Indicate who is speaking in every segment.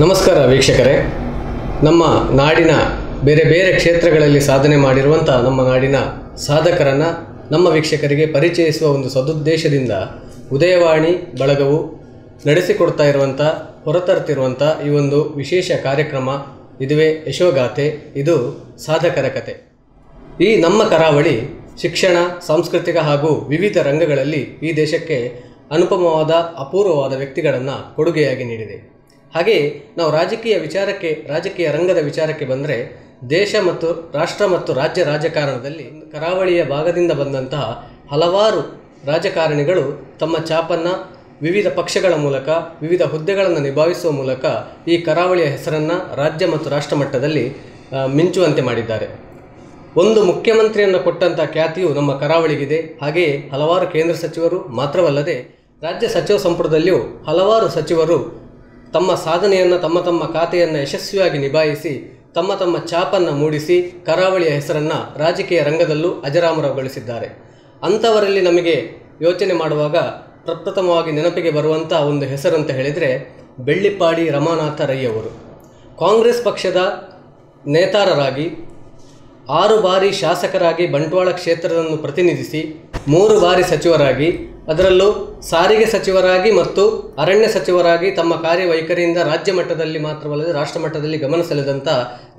Speaker 1: ನಮಸ್ಕಾರ ವೀಕ್ಷಕರೇ. ನಮ್ಮ ನಾಡಿನ ಬೇರೆ ಬೇರೆ ಕ್ಷೇತ್ರಗಳಲ್ಲಿ ಸಾಧನೆ ಮಾಡಿರುವಂಥ ನಮ್ಮ ನಾಡಿನ ಸಾಧಕರನ್ನು ನಮ್ಮ ವೀಕ್ಷಕರಿಗೆ ಪರಿಚಯಿಸುವ ಒಂದು ಸದುದ್ದೇಶದಿಂದ ಉದಯವಾಣಿ ಬಳಗವು ನಡೆಸಿಕೊಡ್ತಾ ಇರುವಂಥ ಹೊರತರ್ತಿರುವಂಥ ಈ ಒಂದು ವಿಶೇಷ ಕಾರ್ಯಕ್ರಮ ಇದುವೇ ಯಶೋಗಾಥೆ, ಇದು ಸಾಧಕರ ಕತೆ. ಈ ನಮ್ಮ ಕರಾವಳಿ ಶಿಕ್ಷಣ, ಸಾಂಸ್ಕೃತಿಕ ಹಾಗೂ ವಿವಿಧ ರಂಗಗಳಲ್ಲಿ ಈ ದೇಶಕ್ಕೆ ಅನುಪಮವಾದ, ಅಪೂರ್ವವಾದ ವ್ಯಕ್ತಿಗಳನ್ನು ಕೊಡುಗೆಯಾಗಿ ನೀಡಿದೆ. ಹಾಗೆಯೇ ನಾವು ರಾಜಕೀಯ ವಿಚಾರಕ್ಕೆ, ರಾಜಕೀಯ ರಂಗದ ವಿಚಾರಕ್ಕೆ ಬಂದರೆ ದೇಶ ಮತ್ತು ರಾಷ್ಟ್ರ ಮತ್ತು ರಾಜ್ಯ ರಾಜಕಾರಣದಲ್ಲಿ ಕರಾವಳಿಯ ಭಾಗದಿಂದ ಬಂದಂತಹ ಹಲವಾರು ರಾಜಕಾರಣಿಗಳು ತಮ್ಮ ಛಾಪನ್ನು ವಿವಿಧ ಪಕ್ಷಗಳ ಮೂಲಕ, ವಿವಿಧ ಹುದ್ದೆಗಳನ್ನು ನಿಭಾಯಿಸುವ ಮೂಲಕ ಈ ಕರಾವಳಿಯ ಹೆಸರನ್ನು ರಾಜ್ಯ ಮತ್ತು ರಾಷ್ಟ್ರ ಮಟ್ಟದಲ್ಲಿ ಮಿಂಚುವಂತೆ ಮಾಡಿದ್ದಾರೆ. ಒಂದು ಮುಖ್ಯಮಂತ್ರಿಯನ್ನು ಕೊಟ್ಟಂಥ ಖ್ಯಾತಿಯು ನಮ್ಮ ಕರಾವಳಿಗಿದೆ. ಹಾಗೆಯೇ ಹಲವಾರು ಕೇಂದ್ರ ಸಚಿವರು ಮಾತ್ರವಲ್ಲದೆ ರಾಜ್ಯ ಸಚಿವ ಸಂಪುಟದಲ್ಲಿಯೂ ಹಲವಾರು ಸಚಿವರು ತಮ್ಮ ಸಾಧನೆಯನ್ನು, ತಮ್ಮ ತಮ್ಮ ಖಾತೆಯನ್ನು ಯಶಸ್ವಿಯಾಗಿ ನಿಭಾಯಿಸಿ, ತಮ್ಮ ತಮ್ಮ ಛಾಪನ್ನು ಮೂಡಿಸಿ ಕರಾವಳಿಯ ಹೆಸರನ್ನು ರಾಜಕೀಯ ರಂಗದಲ್ಲೂ ಅಜರಾಮರಗೊಳಿಸಿದ್ದಾರೆ. ಅಂಥವರಲ್ಲಿ ನಮಗೆ ಯೋಚನೆ ಮಾಡುವಾಗ ಪ್ರಪ್ರಥಮವಾಗಿ ನೆನಪಿಗೆ ಬರುವಂಥ ಒಂದು ಹೆಸರು ಅಂತ ಹೇಳಿದರೆ ಬೆಳ್ಳಿಪಾಡಿ ರಮಾನಾಥ ರೈ ಅವರು ಕಾಂಗ್ರೆಸ್ ಪಕ್ಷದ ನೇತಾರರಾಗಿ, ಆರು ಬಾರಿ ಶಾಸಕರಾಗಿ ಬಂಟ್ವಾಳ ಕ್ಷೇತ್ರವನ್ನು ಪ್ರತಿನಿಧಿಸಿ, ಮೂರು ಬಾರಿ ಸಚಿವರಾಗಿ ಅದರಲ್ಲೂ ಸಾರಿಗೆ ಸಚಿವರಾಗಿ ಮತ್ತು ಅರಣ್ಯ ಸಚಿವರಾಗಿ ತಮ್ಮ ಕಾರ್ಯವೈಖರಿಯಿಂದ ರಾಜ್ಯ ಮಟ್ಟದಲ್ಲಿ ಮಾತ್ರವಲ್ಲದೆ ರಾಷ್ಟ್ರ ಮಟ್ಟದಲ್ಲಿ ಗಮನ ಸೆಳೆದಂಥ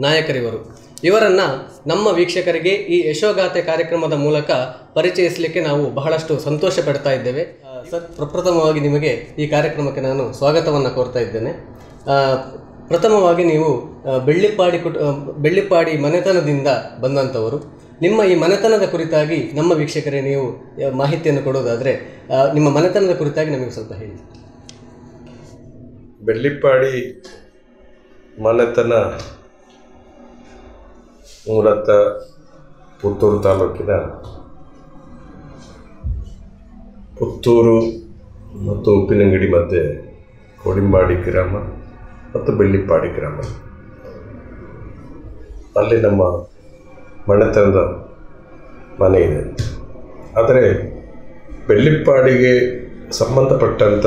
Speaker 1: ನಾಯಕರಿವರು. ಇವರನ್ನು ನಮ್ಮ ವೀಕ್ಷಕರಿಗೆ ಈ ಯಶೋಗಾಥೆ ಕಾರ್ಯಕ್ರಮದ ಮೂಲಕ ಪರಿಚಯಿಸಲಿಕ್ಕೆ ನಾವು ಬಹಳಷ್ಟು ಸಂತೋಷ ಪಡ್ತಾ ಇದ್ದೇವೆ. ಸರ್, ಪ್ರಪ್ರಥಮವಾಗಿ ನಿಮಗೆ ಈ ಕಾರ್ಯಕ್ರಮಕ್ಕೆ ನಾನು ಸ್ವಾಗತವನ್ನು ಕೋರ್ತಾ ಇದ್ದೇನೆ. ಪ್ರಥಮವಾಗಿ ನೀವು ಬೆಳ್ಳಿಪ್ಪಾಡಿ ಕುಟು ಬೆಳ್ಳಿಪ್ಪಾಡಿ ಮನೆತನದಿಂದ ಬಂದಂಥವರು ನಿಮ್ಮ ಈ ಮನೆತನದ ಕುರಿತಾಗಿ ನಮ್ಮ ವೀಕ್ಷಕರೇ ನೀವು ಮಾಹಿತಿಯನ್ನು ಕೊಡೋದಾದರೆ ನಿಮ್ಮ ಮನೆತನದ ಕುರಿತಾಗಿ ನಮಗೆ ಸ್ವಲ್ಪ ಹೇಳಿ.
Speaker 2: ಬೆಳ್ಳಿಪ್ಪಾಡಿ ಮನೆತನ ಮೂಲತಃ ಪುತ್ತೂರು ತಾಲೂಕಿನ ಪುತ್ತೂರು ಮತ್ತು ಉಪ್ಪಿನಂಗಡಿ ಮಧ್ಯೆ ಕೋಡಿಂಬಾಡಿ ಗ್ರಾಮ ಮತ್ತು ಬೆಳ್ಳಿಪ್ಪಾಡಿ ಗ್ರಾಮ. ಅಲ್ಲಿ ನಮ್ಮ ಮನೆತನದ ಮನೆ ಇದೆ. ಆದರೆ ಬೆಳ್ಳಿಪ್ಪಾಡಿಗೆ ಸಂಬಂಧಪಟ್ಟಂಥ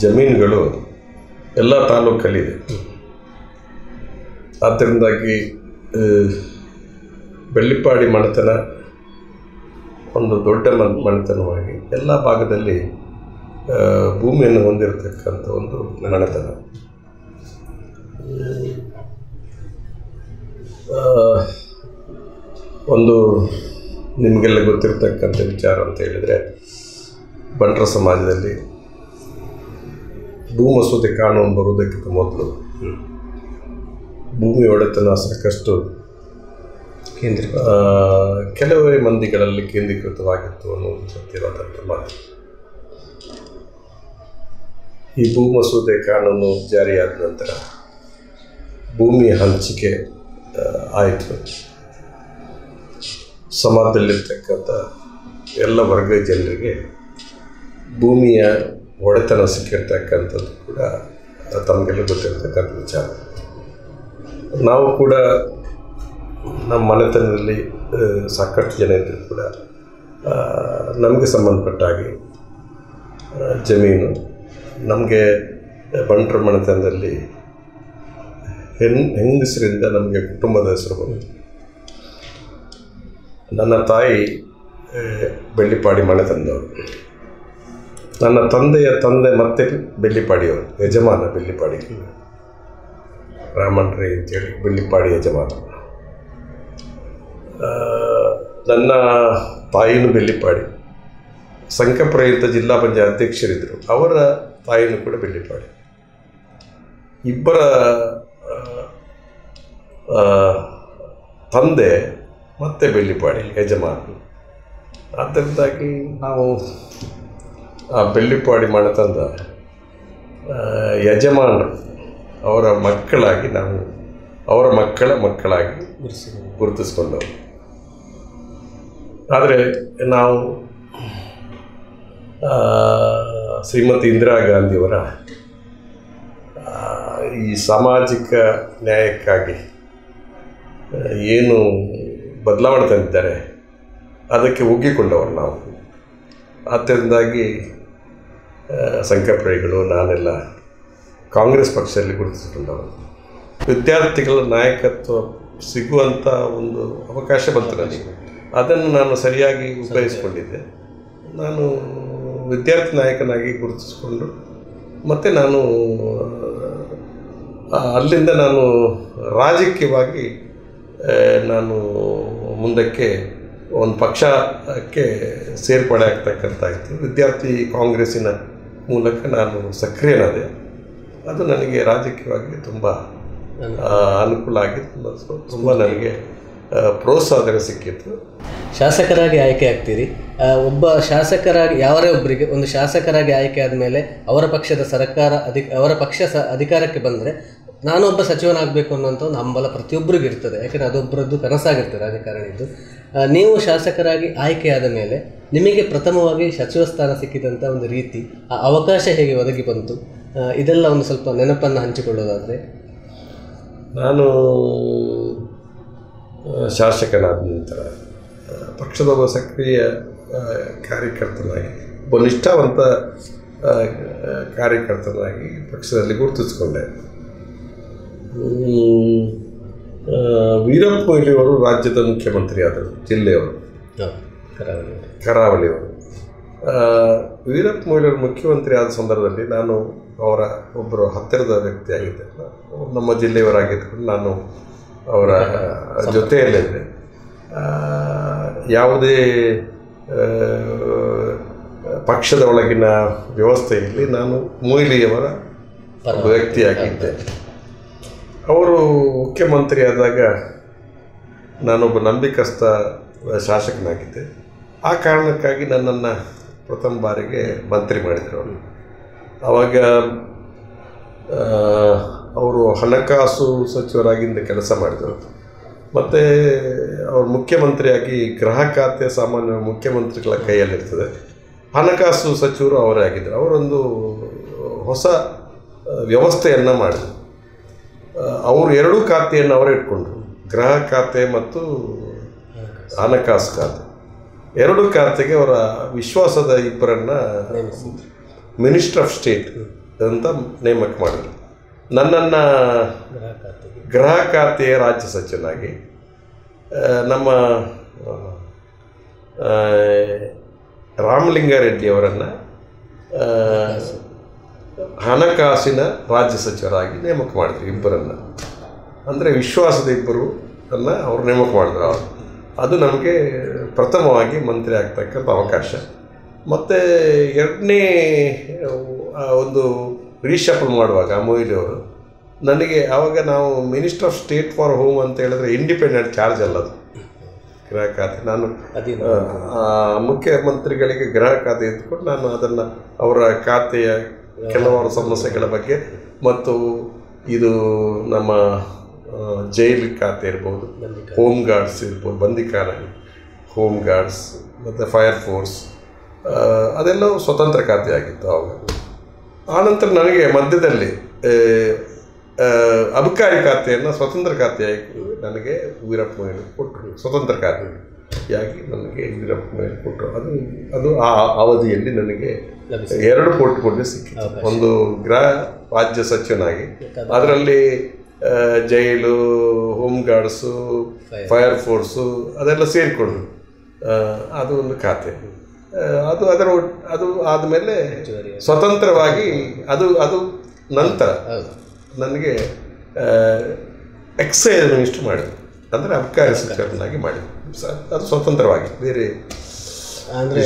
Speaker 2: ಜಮೀನುಗಳು ಎಲ್ಲ ತಾಲೂಕಲ್ಲಿದೆ ಆದ್ದರಿಂದಾಗಿ ಬೆಳ್ಳಿಪ್ಪಾಡಿ ಮನೆತನ ಒಂದು ದೊಡ್ಡ ಮನ್ ಮನೆತನವಾಗಿ ಎಲ್ಲ ಭಾಗದಲ್ಲಿ ಭೂಮಿಯನ್ನು ಹೊಂದಿರತಕ್ಕಂಥ ಒಂದು ಮನೆತನ. ಆ, ಒಂದು ನಿಮಗೆಲ್ಲ ಗೊತ್ತಿರತಕ್ಕಂಥ ವಿಚಾರ ಅಂತ ಹೇಳಿದರೆ ಬಂಟರ ಸಮಾಜದಲ್ಲಿ ಭೂ ಮಸೂದೆ ಕಾನೂನು ಬರುವುದಕ್ಕಿಂತ ಮೊದಲು ಭೂಮಿ ಒಡೆತನ ಸಾಕಷ್ಟು
Speaker 1: ಕೇಂದ್ರ
Speaker 2: ಕೆಲವೇ ಮಂದಿಗಳಲ್ಲಿ ಕೇಂದ್ರೀಕೃತವಾಗಿತ್ತು ಅನ್ನೋದು ಸತ್ಯವಾದಂಥ ಮಾತು ಈ ಭೂ ಮಸೂದೆ ಕಾನೂನು ಜಾರಿಯಾದ ನಂತರ ಭೂಮಿ ಹಂಚಿಕೆ ಆಯಿತು. ಸಮಾಜದಲ್ಲಿರ್ತಕ್ಕಂಥ ಎಲ್ಲ ವರ್ಗದ ಜನರಿಗೆ ಭೂಮಿಯ ಒಡೆತನ ಸಿಕ್ಕಿರ್ತಕ್ಕಂಥದ್ದು ಕೂಡ ತಮಗೆಲ್ಲ ಗೊತ್ತಿರತಕ್ಕಂಥ ವಿಚಾರ. ನಾವು ಕೂಡ ನಮ್ಮ ಮನೆತನದಲ್ಲಿ ಸಾಕಷ್ಟು ಜನ ಇದ್ದರೂ ಕೂಡ ನಮಗೆ ಸಂಬಂಧಪಟ್ಟ ಹಾಗೆ ಜಮೀನು, ನಮಗೆ ಬಂಟ್ರ ಮನೆತನದಲ್ಲಿ ಹೆಣ್, ಹೆಂಗಸರಿಂದ ನಮಗೆ ಕುಟುಂಬದ ಹೆಸರು ಬಂತು. ನನ್ನ ತಾಯಿ ಬೆಳ್ಳಿಪಾಡಿ ಮನೆ ತಂದವರು ನನ್ನ ತಂದೆಯ ತಂದೆ ಮತ್ತೆ ಬೆಳ್ಳಿಪಾಡಿಯವರು, ಯಜಮಾನ ಬೆಳ್ಳಿಪಾಡಿ. ರಾಮನ್ ರೈ ಅಂತೇಳಿ, ಬೆಳ್ಳಿಪಾಡಿ ಯಜಮಾನ. ನನ್ನ ತಾಯಿನೂ ಬೆಳ್ಳಿಪಾಡಿ. ಸಂಕಪ್ರಯುಕ್ತ ಜಿಲ್ಲಾ ಪಂಚಾಯತ್ ಅಧ್ಯಕ್ಷರಿದ್ದರು. ಅವರ ತಾಯಿನೂ ಕೂಡ ಬೆಳ್ಳಿಪಾಡಿ. ಇಬ್ಬರ ತಂದೆ ಮತ್ತೆ ಬೆಳ್ಳಿಪಾಡಿ ಯಜಮಾನ. ಆದ್ದರಿಂದಾಗಿ ನಾವು ಆ ಬೆಳ್ಳಿಪಾಡಿ ಮಾಡತಂದ ಯಜಮಾನರು ಅವರ ಮಕ್ಕಳಾಗಿ ನಾವು ಅವರ ಮಕ್ಕಳ ಮಕ್ಕಳಾಗಿ ಗುರುತಿಸ್ಕೊಂಡವರು. ಆದರೆ ನಾವು ಶ್ರೀಮತಿ ಇಂದಿರಾ ಗಾಂಧಿಯವರ ಈ ಸಾಮಾಜಿಕ ನ್ಯಾಯಕ್ಕಾಗಿ ಏನು ಬದಲಾವಣೆ ತಂದಿದ್ದಾರೆ ಅದಕ್ಕೆ ಒಗ್ಗಿಕೊಂಡವರು ನಾವು. ಆದ್ದರಿಂದಾಗಿ ಸಂಕಪ್ರೈಗಳು ನಾನೆಲ್ಲ ಕಾಂಗ್ರೆಸ್ ಪಕ್ಷದಲ್ಲಿ ಗುರುತಿಸಿಕೊಂಡವರು. ವಿದ್ಯಾರ್ಥಿಗಳ ನಾಯಕತ್ವ ಸಿಗುವಂಥ ಒಂದು ಅವಕಾಶ ಬಂತು ನನಗೆ. ಅದನ್ನು ನಾನು ಸರಿಯಾಗಿ ಉಪಯೋಗಿಸಿಕೊಂಡಿದ್ದೆ. ನಾನು ವಿದ್ಯಾರ್ಥಿ ನಾಯಕನಾಗಿ ಗುರುತಿಸಿಕೊಂಡು, ಮತ್ತು ನಾನು ಅಲ್ಲಿಂದ ನಾನು ರಾಜಕೀಯವಾಗಿ ನಾನು ಮುಂದಕ್ಕೆ ಒಂದು ಪಕ್ಷಕ್ಕೆ ಸೇರ್ಪಡೆ ಆಗ್ತಕ್ಕಂಥಾಯಿತು ವಿದ್ಯಾರ್ಥಿ ಕಾಂಗ್ರೆಸ್ಸಿನ ಮೂಲಕ ನಾನು ಸಕ್ರಿಯನಾದೆ. ಅದು ನನಗೆ ರಾಜಕೀಯವಾಗಿ ತುಂಬ ಅನುಕೂಲ ಆಗಿತ್ತು. ತುಂಬ ನನಗೆ ಪ್ರೋತ್ಸಾಹ ಸಿಕ್ಕಿತ್ತು.
Speaker 1: ಶಾಸಕರಾಗಿ ಆಯ್ಕೆ ಆಗ್ತೀರಿ. ಒಬ್ಬ ಶಾಸಕರಾಗಿ, ಯಾರೇ ಒಬ್ಬರಿಗೆ ಒಂದು ಶಾಸಕರಾಗಿ ಆಯ್ಕೆ ಆದಮೇಲೆ ಅವರ ಪಕ್ಷದ ಸರ್ಕಾರ ಅಧಿಕ, ಅವರ ಪಕ್ಷ ಸ, ಅಧಿಕಾರಕ್ಕೆ ಬಂದರೆ ನಾನೊಬ್ಬ ಸಚಿವನಾಗಬೇಕು ಅನ್ನುವಂಥ ಒಂದು ಹಂಬಲ ಪ್ರತಿಯೊಬ್ಬರಿಗೂ ಇರ್ತದೆ. ಯಾಕೆಂದರೆ ಅದೊಬ್ಬರದ್ದು ಕನಸಾಗಿರ್ತದೆ ರಾಜಕಾರಣಿದ್ದು ನೀವು ಶಾಸಕರಾಗಿ ಆಯ್ಕೆಯಾದ ಮೇಲೆ ನಿಮಗೆ ಪ್ರಥಮವಾಗಿ ಸಚಿವ ಸ್ಥಾನ ಸಿಕ್ಕಿದಂಥ ಒಂದು ರೀತಿ, ಆ ಅವಕಾಶ ಹೇಗೆ ಒದಗಿ ಬಂತು? ಇದೆಲ್ಲ ಒಂದು ಸ್ವಲ್ಪ ನೆನಪನ್ನು ಹಂಚಿಕೊಳ್ಳೋದಾದರೆ.
Speaker 2: ನಾನು ಶಾಸಕನಾದ ನಂತರ ಪಕ್ಷದ ಒಬ್ಬ ಸಕ್ರಿಯ ಕಾರ್ಯಕರ್ತನಾಗಿ, ಒಬ್ಬ ನಿಷ್ಠಾವಂತ ಕಾರ್ಯಕರ್ತನಾಗಿ ಪಕ್ಷದಲ್ಲಿ ಗುರುತಿಸಿಕೊಂಡೆ. ವೀರಪ್ಪ ಮೊಯ್ಲಿಯವರು ರಾಜ್ಯದ ಮುಖ್ಯಮಂತ್ರಿ ಆದರು ಜಿಲ್ಲೆಯವರು ಕರಾವಳಿಯವರು. ವೀರಪ್ಪ ಮೊಯ್ಲಿಯವರು ಮುಖ್ಯಮಂತ್ರಿ ಆದ ಸಂದರ್ಭದಲ್ಲಿ ನಾನು ಅವರ ಒಬ್ಬರು ಹತ್ತಿರದ ವ್ಯಕ್ತಿಯಾಗಿದ್ದೆ. ನಮ್ಮ ಜಿಲ್ಲೆಯವರಾಗಿದ್ದುಕೊಂಡು ನಾನು ಅವರ ಜೊತೆಯಲ್ಲಿದ್ದೆ. ಯಾವುದೇ ಪಕ್ಷದ ಒಳಗಿನ ವ್ಯವಸ್ಥೆಯಲ್ಲಿ ನಾನು ಮೊಯ್ಲಿಯವರ ಒಬ್ಬ ವ್ಯಕ್ತಿಯಾಗಿದ್ದೆ. ಅವರು ಮುಖ್ಯಮಂತ್ರಿ ಆದಾಗ ನಾನೊಬ್ಬ ನಂಬಿಕಸ್ಥ ಶಾಸಕನಾಗಿದ್ದೆ. ಆ ಕಾರಣಕ್ಕಾಗಿ ನನ್ನನ್ನು ಪ್ರಥಮ ಬಾರಿಗೆ ಮಂತ್ರಿ ಮಾಡಿದರು ಅವರು. ಆವಾಗ ಅವರು ಹಣಕಾಸು ಸಚಿವರಾಗಿಂದ ಕೆಲಸ ಮಾಡಿದರು. ಮತ್ತು ಅವರು ಮುಖ್ಯಮಂತ್ರಿಯಾಗಿ ಗೃಹ ಖಾತೆ ಸಾಮಾನ್ಯ ಮುಖ್ಯಮಂತ್ರಿಗಳ ಕೈಯಲ್ಲಿರ್ತದೆ. ಹಣಕಾಸು ಸಚಿವರು ಅವರೇ ಆಗಿದ್ದರು ಅವರೊಂದು ಹೊಸ ವ್ಯವಸ್ಥೆಯನ್ನು ಮಾಡಿದರು. ಅವರು ಎರಡೂ ಖಾತೆಯನ್ನು ಅವರೇ ಇಟ್ಕೊಂಡ್ರು. ಗೃಹ ಖಾತೆ ಮತ್ತು ಹಣಕಾಸು ಖಾತೆ. ಎರಡು ಖಾತೆಗೆ ಅವರ ವಿಶ್ವಾಸದ ಇಬ್ಬರನ್ನು ಮಿನಿಸ್ಟರ್ ಆಫ್ ಸ್ಟೇಟ್ ಅಂತ ನೇಮಕ ಮಾಡಿದ್ರು. ನನ್ನನ್ನು
Speaker 1: ಗೃಹ
Speaker 2: ಖಾತೆಯ ರಾಜ್ಯ ಸಚಿವನಾಗಿ ನಮ್ಮ ರಾಮಲಿಂಗಾರೆಡ್ಡಿಯವರನ್ನು ಹಣಕಾಸಿನ ರಾಜ್ಯ ಸಚಿವರಾಗಿ ನೇಮಕ ಮಾಡಿದ್ರು ಇಬ್ಬರನ್ನು. ಅಂದರೆ ವಿಶ್ವಾಸದ ಇಬ್ಬರು ಅನ್ನ ಅವರು ನೇಮಕ ಮಾಡಿದ್ರು ಅವರು. ಅದು ನಮಗೆ ಪ್ರಥಮವಾಗಿ ಮಂತ್ರಿ ಆಗ್ತಕ್ಕಂಥ ಅವಕಾಶ. ಮತ್ತು ಎರಡನೇ ಒಂದು ರೀಶಫಲ್ ಮಾಡುವಾಗ ಮೊಯ್ಲಿಯವರು ನನಗೆ ಆವಾಗ ನಾವು minister of state for home ಅಂತ ಹೇಳಿದ್ರೆ ಇಂಡಿಪೆಂಡೆಂಟ್ ಚಾರ್ಜ್ ಅಲ್ಲ ಅದು. ಗೃಹ ಖಾತೆ. ನಾನು ಮುಖ್ಯಮಂತ್ರಿಗಳಿಗೆ ಗೃಹ ಖಾತೆ ಇದ್ದುಕೊಂಡು ನಾನು ಅದನ್ನು ಅವರ ಖಾತೆಯ ಕೆಲವಾರು ಸಮಸ್ಯೆಗಳ ಬಗ್ಗೆ. ಮತ್ತು ಇದು ನಮ್ಮ ಜೈಲ್ ಖಾತೆ ಇರ್ಬೋದು ಹೋಮ್ ಗಾರ್ಡ್ಸ್ ಇರ್ಬೋದು ಬಂದಿಕಾರ ಹೋಮ್ ಗಾರ್ಡ್ಸ್ ಮತ್ತು ಫೈರ್ ಫೋರ್ಸ್ ಅದೆಲ್ಲ ಅದೆಲ್ಲವೂ ಸ್ವತಂತ್ರ ಖಾತೆ ಆಗಿತ್ತು ಆವಾಗ. ಆನಂತರ ನನಗೆ ಮಧ್ಯದಲ್ಲಿ ಅಬಕಾರಿ ಖಾತೆಯನ್ನು ಸ್ವತಂತ್ರ ಖಾತೆಯಾಗಿ ನನಗೆ ವೀರಪ್ಪ ಕೊಟ್ಟರು. ಸ್ವತಂತ್ರ ಖಾತೆಯಾಗಿ ನನಗೆ ಇಂದಿರಪ್ಪ ಮೇಲೆ ಕೊಟ್ಟರು. ಅದು ಅದು ಆ ಅವಧಿಯಲ್ಲಿ ನನಗೆ ಎರಡು ಪೋರ್ಟ್ಫೋಲಿಯೋ ಸಿಕ್ಕಿತು. ಒಂದು ಗೃಹ ರಾಜ್ಯ ಸಚಿವನಾಗಿ ಅದರಲ್ಲಿ jail home guards fire force ಅದೆಲ್ಲ ಸೇರಿಕೊಂಡು ಅದು ಒಂದು ಖಾತೆ. ಅದು ಅದರ ಅದು ಆದಮೇಲೆ ಸ್ವತಂತ್ರವಾಗಿ ಅದು ಅದು ನಂತರ ನನಗೆ ಎಕ್ಸೈಸ್ ಮಿನಿಸ್ಟರ್ ಮಾಡಿದ್ರು. ಅಂದರೆ ಅಬಕಾರಿ ಸಚಿವನಾಗಿ ಮಾಡಿದ್ರು. ಸ- ಅದು ಸ್ವತಂತ್ರವಾಗಿ ಬೇರೆ
Speaker 1: ಅಂದರೆ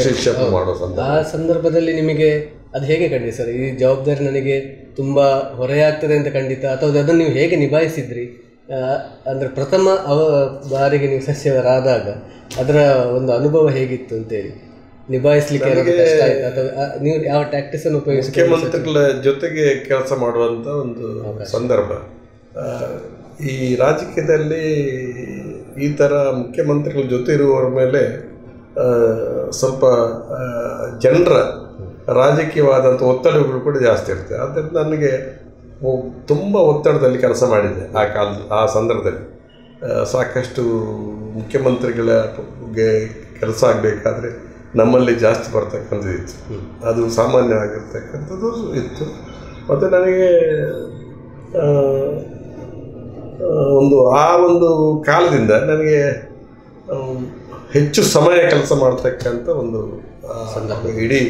Speaker 1: ಆ ಸಂದರ್ಭದಲ್ಲಿ ನಿಮಗೆ ಅದು ಹೇಗೆ ಕಂಡಿದೆ ಸರ್? ಈ ಜವಾಬ್ದಾರಿ ನನಗೆ ತುಂಬ ಹೊರೆಯಾಗ್ತದೆ ಅಂತ ಖಂಡಿತ ಅಥವಾ ಅದನ್ನು ನೀವು ಹೇಗೆ ನಿಭಾಯಿಸಿದ್ರಿ? ಅಂದರೆ ಪ್ರಥಮ ಅವ ಬಾರಿಗೆ ನೀವು ಸಸ್ಯವರಾದಾಗ ಅದರ ಒಂದು ಅನುಭವ ಹೇಗಿತ್ತು ಅಂತೇಳಿ. ನಿಭಾಯಿಸ್ಲಿಕ್ಕೆ ಅಥವಾ ನೀವು ಯಾವ ಟ್ಯಾಕ್ಟಿಸ್ ಅನ್ನು ಉಪಯೋಗಿಸಿ
Speaker 2: ಮುಖ್ಯಮಂತ್ರಿಗಳ ಜೊತೆಗೆ ಕೆಲಸ ಮಾಡುವಂಥ ಒಂದು ಸಂದರ್ಭ. ಈ ರಾಜಕೀಯದಲ್ಲಿ ಈ ಥರ ಮುಖ್ಯಮಂತ್ರಿಗಳ ಜೊತೆ ಇರುವವರ ಮೇಲೆ ಸ್ವಲ್ಪ ಜನರ ರಾಜಕೀಯವಾದಂಥ ಒತ್ತಡಗಳು ಕೂಡ ಜಾಸ್ತಿ ಇರುತ್ತೆ. ಆದ್ದರಿಂದ ನನಗೆ ತುಂಬ ಒತ್ತಡದಲ್ಲಿ ಕೆಲಸ ಮಾಡಿದ್ದೆ ಆ ಕಾಲ, ಆ ಸಂದರ್ಭದಲ್ಲಿ. ಸಾಕಷ್ಟು ಮುಖ್ಯಮಂತ್ರಿಗಳ ಗೆ ಕೆಲಸ ಆಗಬೇಕಾದ್ರೆ ನಮ್ಮಲ್ಲಿ ಜಾಸ್ತಿ ಬರ್ತಕ್ಕಂಥದ್ದಿತ್ತು ಅದು ಸಾಮಾನ್ಯವಾಗಿರ್ತಕ್ಕಂಥದ್ದು ಇತ್ತು. ಮತ್ತು ನನಗೆ ಒಂದು ಆ ಒಂದು ಕಾಲದಿಂದ ನನಗೆ ಹೆಚ್ಚು ಸಮಯ ಕೆಲಸ ಮಾಡ್ತಕ್ಕಂಥ ಒಂದು ಸಂದರ್ಭ. ಇಡೀ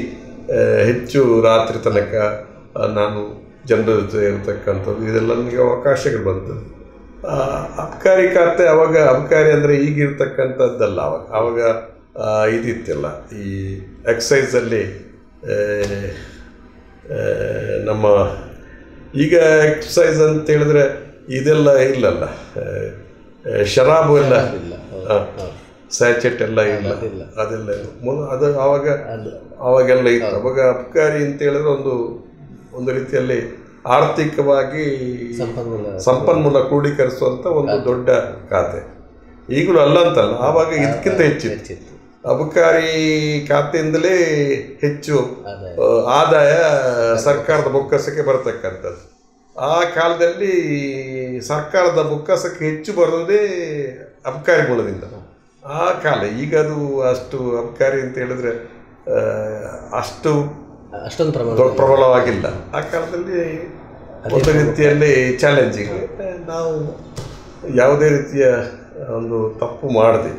Speaker 2: ಹೆಚ್ಚು ರಾತ್ರಿ ತನಕ ನಾನು ಜನರ ಜೊತೆ ಇರತಕ್ಕಂಥದ್ದು ಇದೆಲ್ಲ ನನಗೆ ಅವಕಾಶಗಳು ಬಂತು. ಅಬಕಾರಿ ಖಾತೆ ಅವಾಗ ಅಬ್ಕಾರಿ ಅಂದರೆ ಈಗಿರ್ತಕ್ಕಂಥದ್ದಲ್ಲ ಅವಾಗ. ಅವಾಗ ಇದಿತ್ತಿಲ್ಲ. ಈ ಎಕ್ಸೈಸಲ್ಲಿ ನಮ್ಮ ಈಗ ಎಕ್ಸಸೈಸ್ ಅಂತ ಹೇಳಿದ್ರೆ ಇದೆಲ್ಲ ಇಲ್ಲಲ್ಲ. ಶರಾಬು ಎಲ್ಲ.
Speaker 1: ಇಲ್ಲ.
Speaker 2: ಸ್ಯಾಚೆಟ್ ಎಲ್ಲ ಇಲ್ಲ.
Speaker 1: ಅದಿಲ್ಲ.
Speaker 2: ಅದೆಲ್ಲ ಇಲ್ಲ. ಮೊದ- ಅದು ಆವಾಗ ಆವಾಗೆಲ್ಲ ಇತ್ತು. ಅವಾಗ ಅಬ್ಕಾರಿ ಅಂತ ಹೇಳಿದ್ರೆ ಒಂದು ಒಂದು ರೀತಿಯಲ್ಲಿ ಆರ್ಥಿಕವಾಗಿ
Speaker 1: ಸಂಪನ್ಮೂಲ
Speaker 2: ಕ್ರೋಢೀಕರಿಸುವಂತ ಒಂದು ದೊಡ್ಡ ಖಾತೆ. ಈಗಲೂ ಅಲ್ಲ ಅಂತಲ್ಲ. ಆವಾಗ ಇದಕ್ಕಿಂತ ಹೆಚ್ಚಿತ್ತು. ಅಬಕಾರಿ ಖಾತೆಯಿಂದಲೇ ಹೆಚ್ಚು
Speaker 1: ಆದಾಯ
Speaker 2: ಸರ್ಕಾರದ ಬೊಕ್ಕಸಕ್ಕೆ ಬರತಕ್ಕಂಥದ್ದು. ಆ ಕಾಲದಲ್ಲಿ ಸರ್ಕಾರದ ಬೊಕ್ಕಸಕ್ಕೆ ಹೆಚ್ಚು ಬರೋದೇ ಅಬ್ಕಾರಿ ಮೂಲದಿಂದ. ಆ ಕಾಲ ಈಗ ಅದು ಅಷ್ಟು ಅಬ್ಕಾರಿ ಅಂತ ಹೇಳಿದ್ರೆ ಅಷ್ಟು
Speaker 1: ಅಷ್ಟೊಂದು
Speaker 2: ಪ್ರಬಲ ಪ್ರಬಲವಾಗಿಲ್ಲ. ಆ ಕಾಲದಲ್ಲಿ ಒಂದು ರೀತಿಯಲ್ಲಿ ಚಾಲೆಂಜಿಂಗ್ ನಾವು ಯಾವುದೇ ರೀತಿಯ ಒಂದು ತಪ್ಪು ಮಾಡದೆ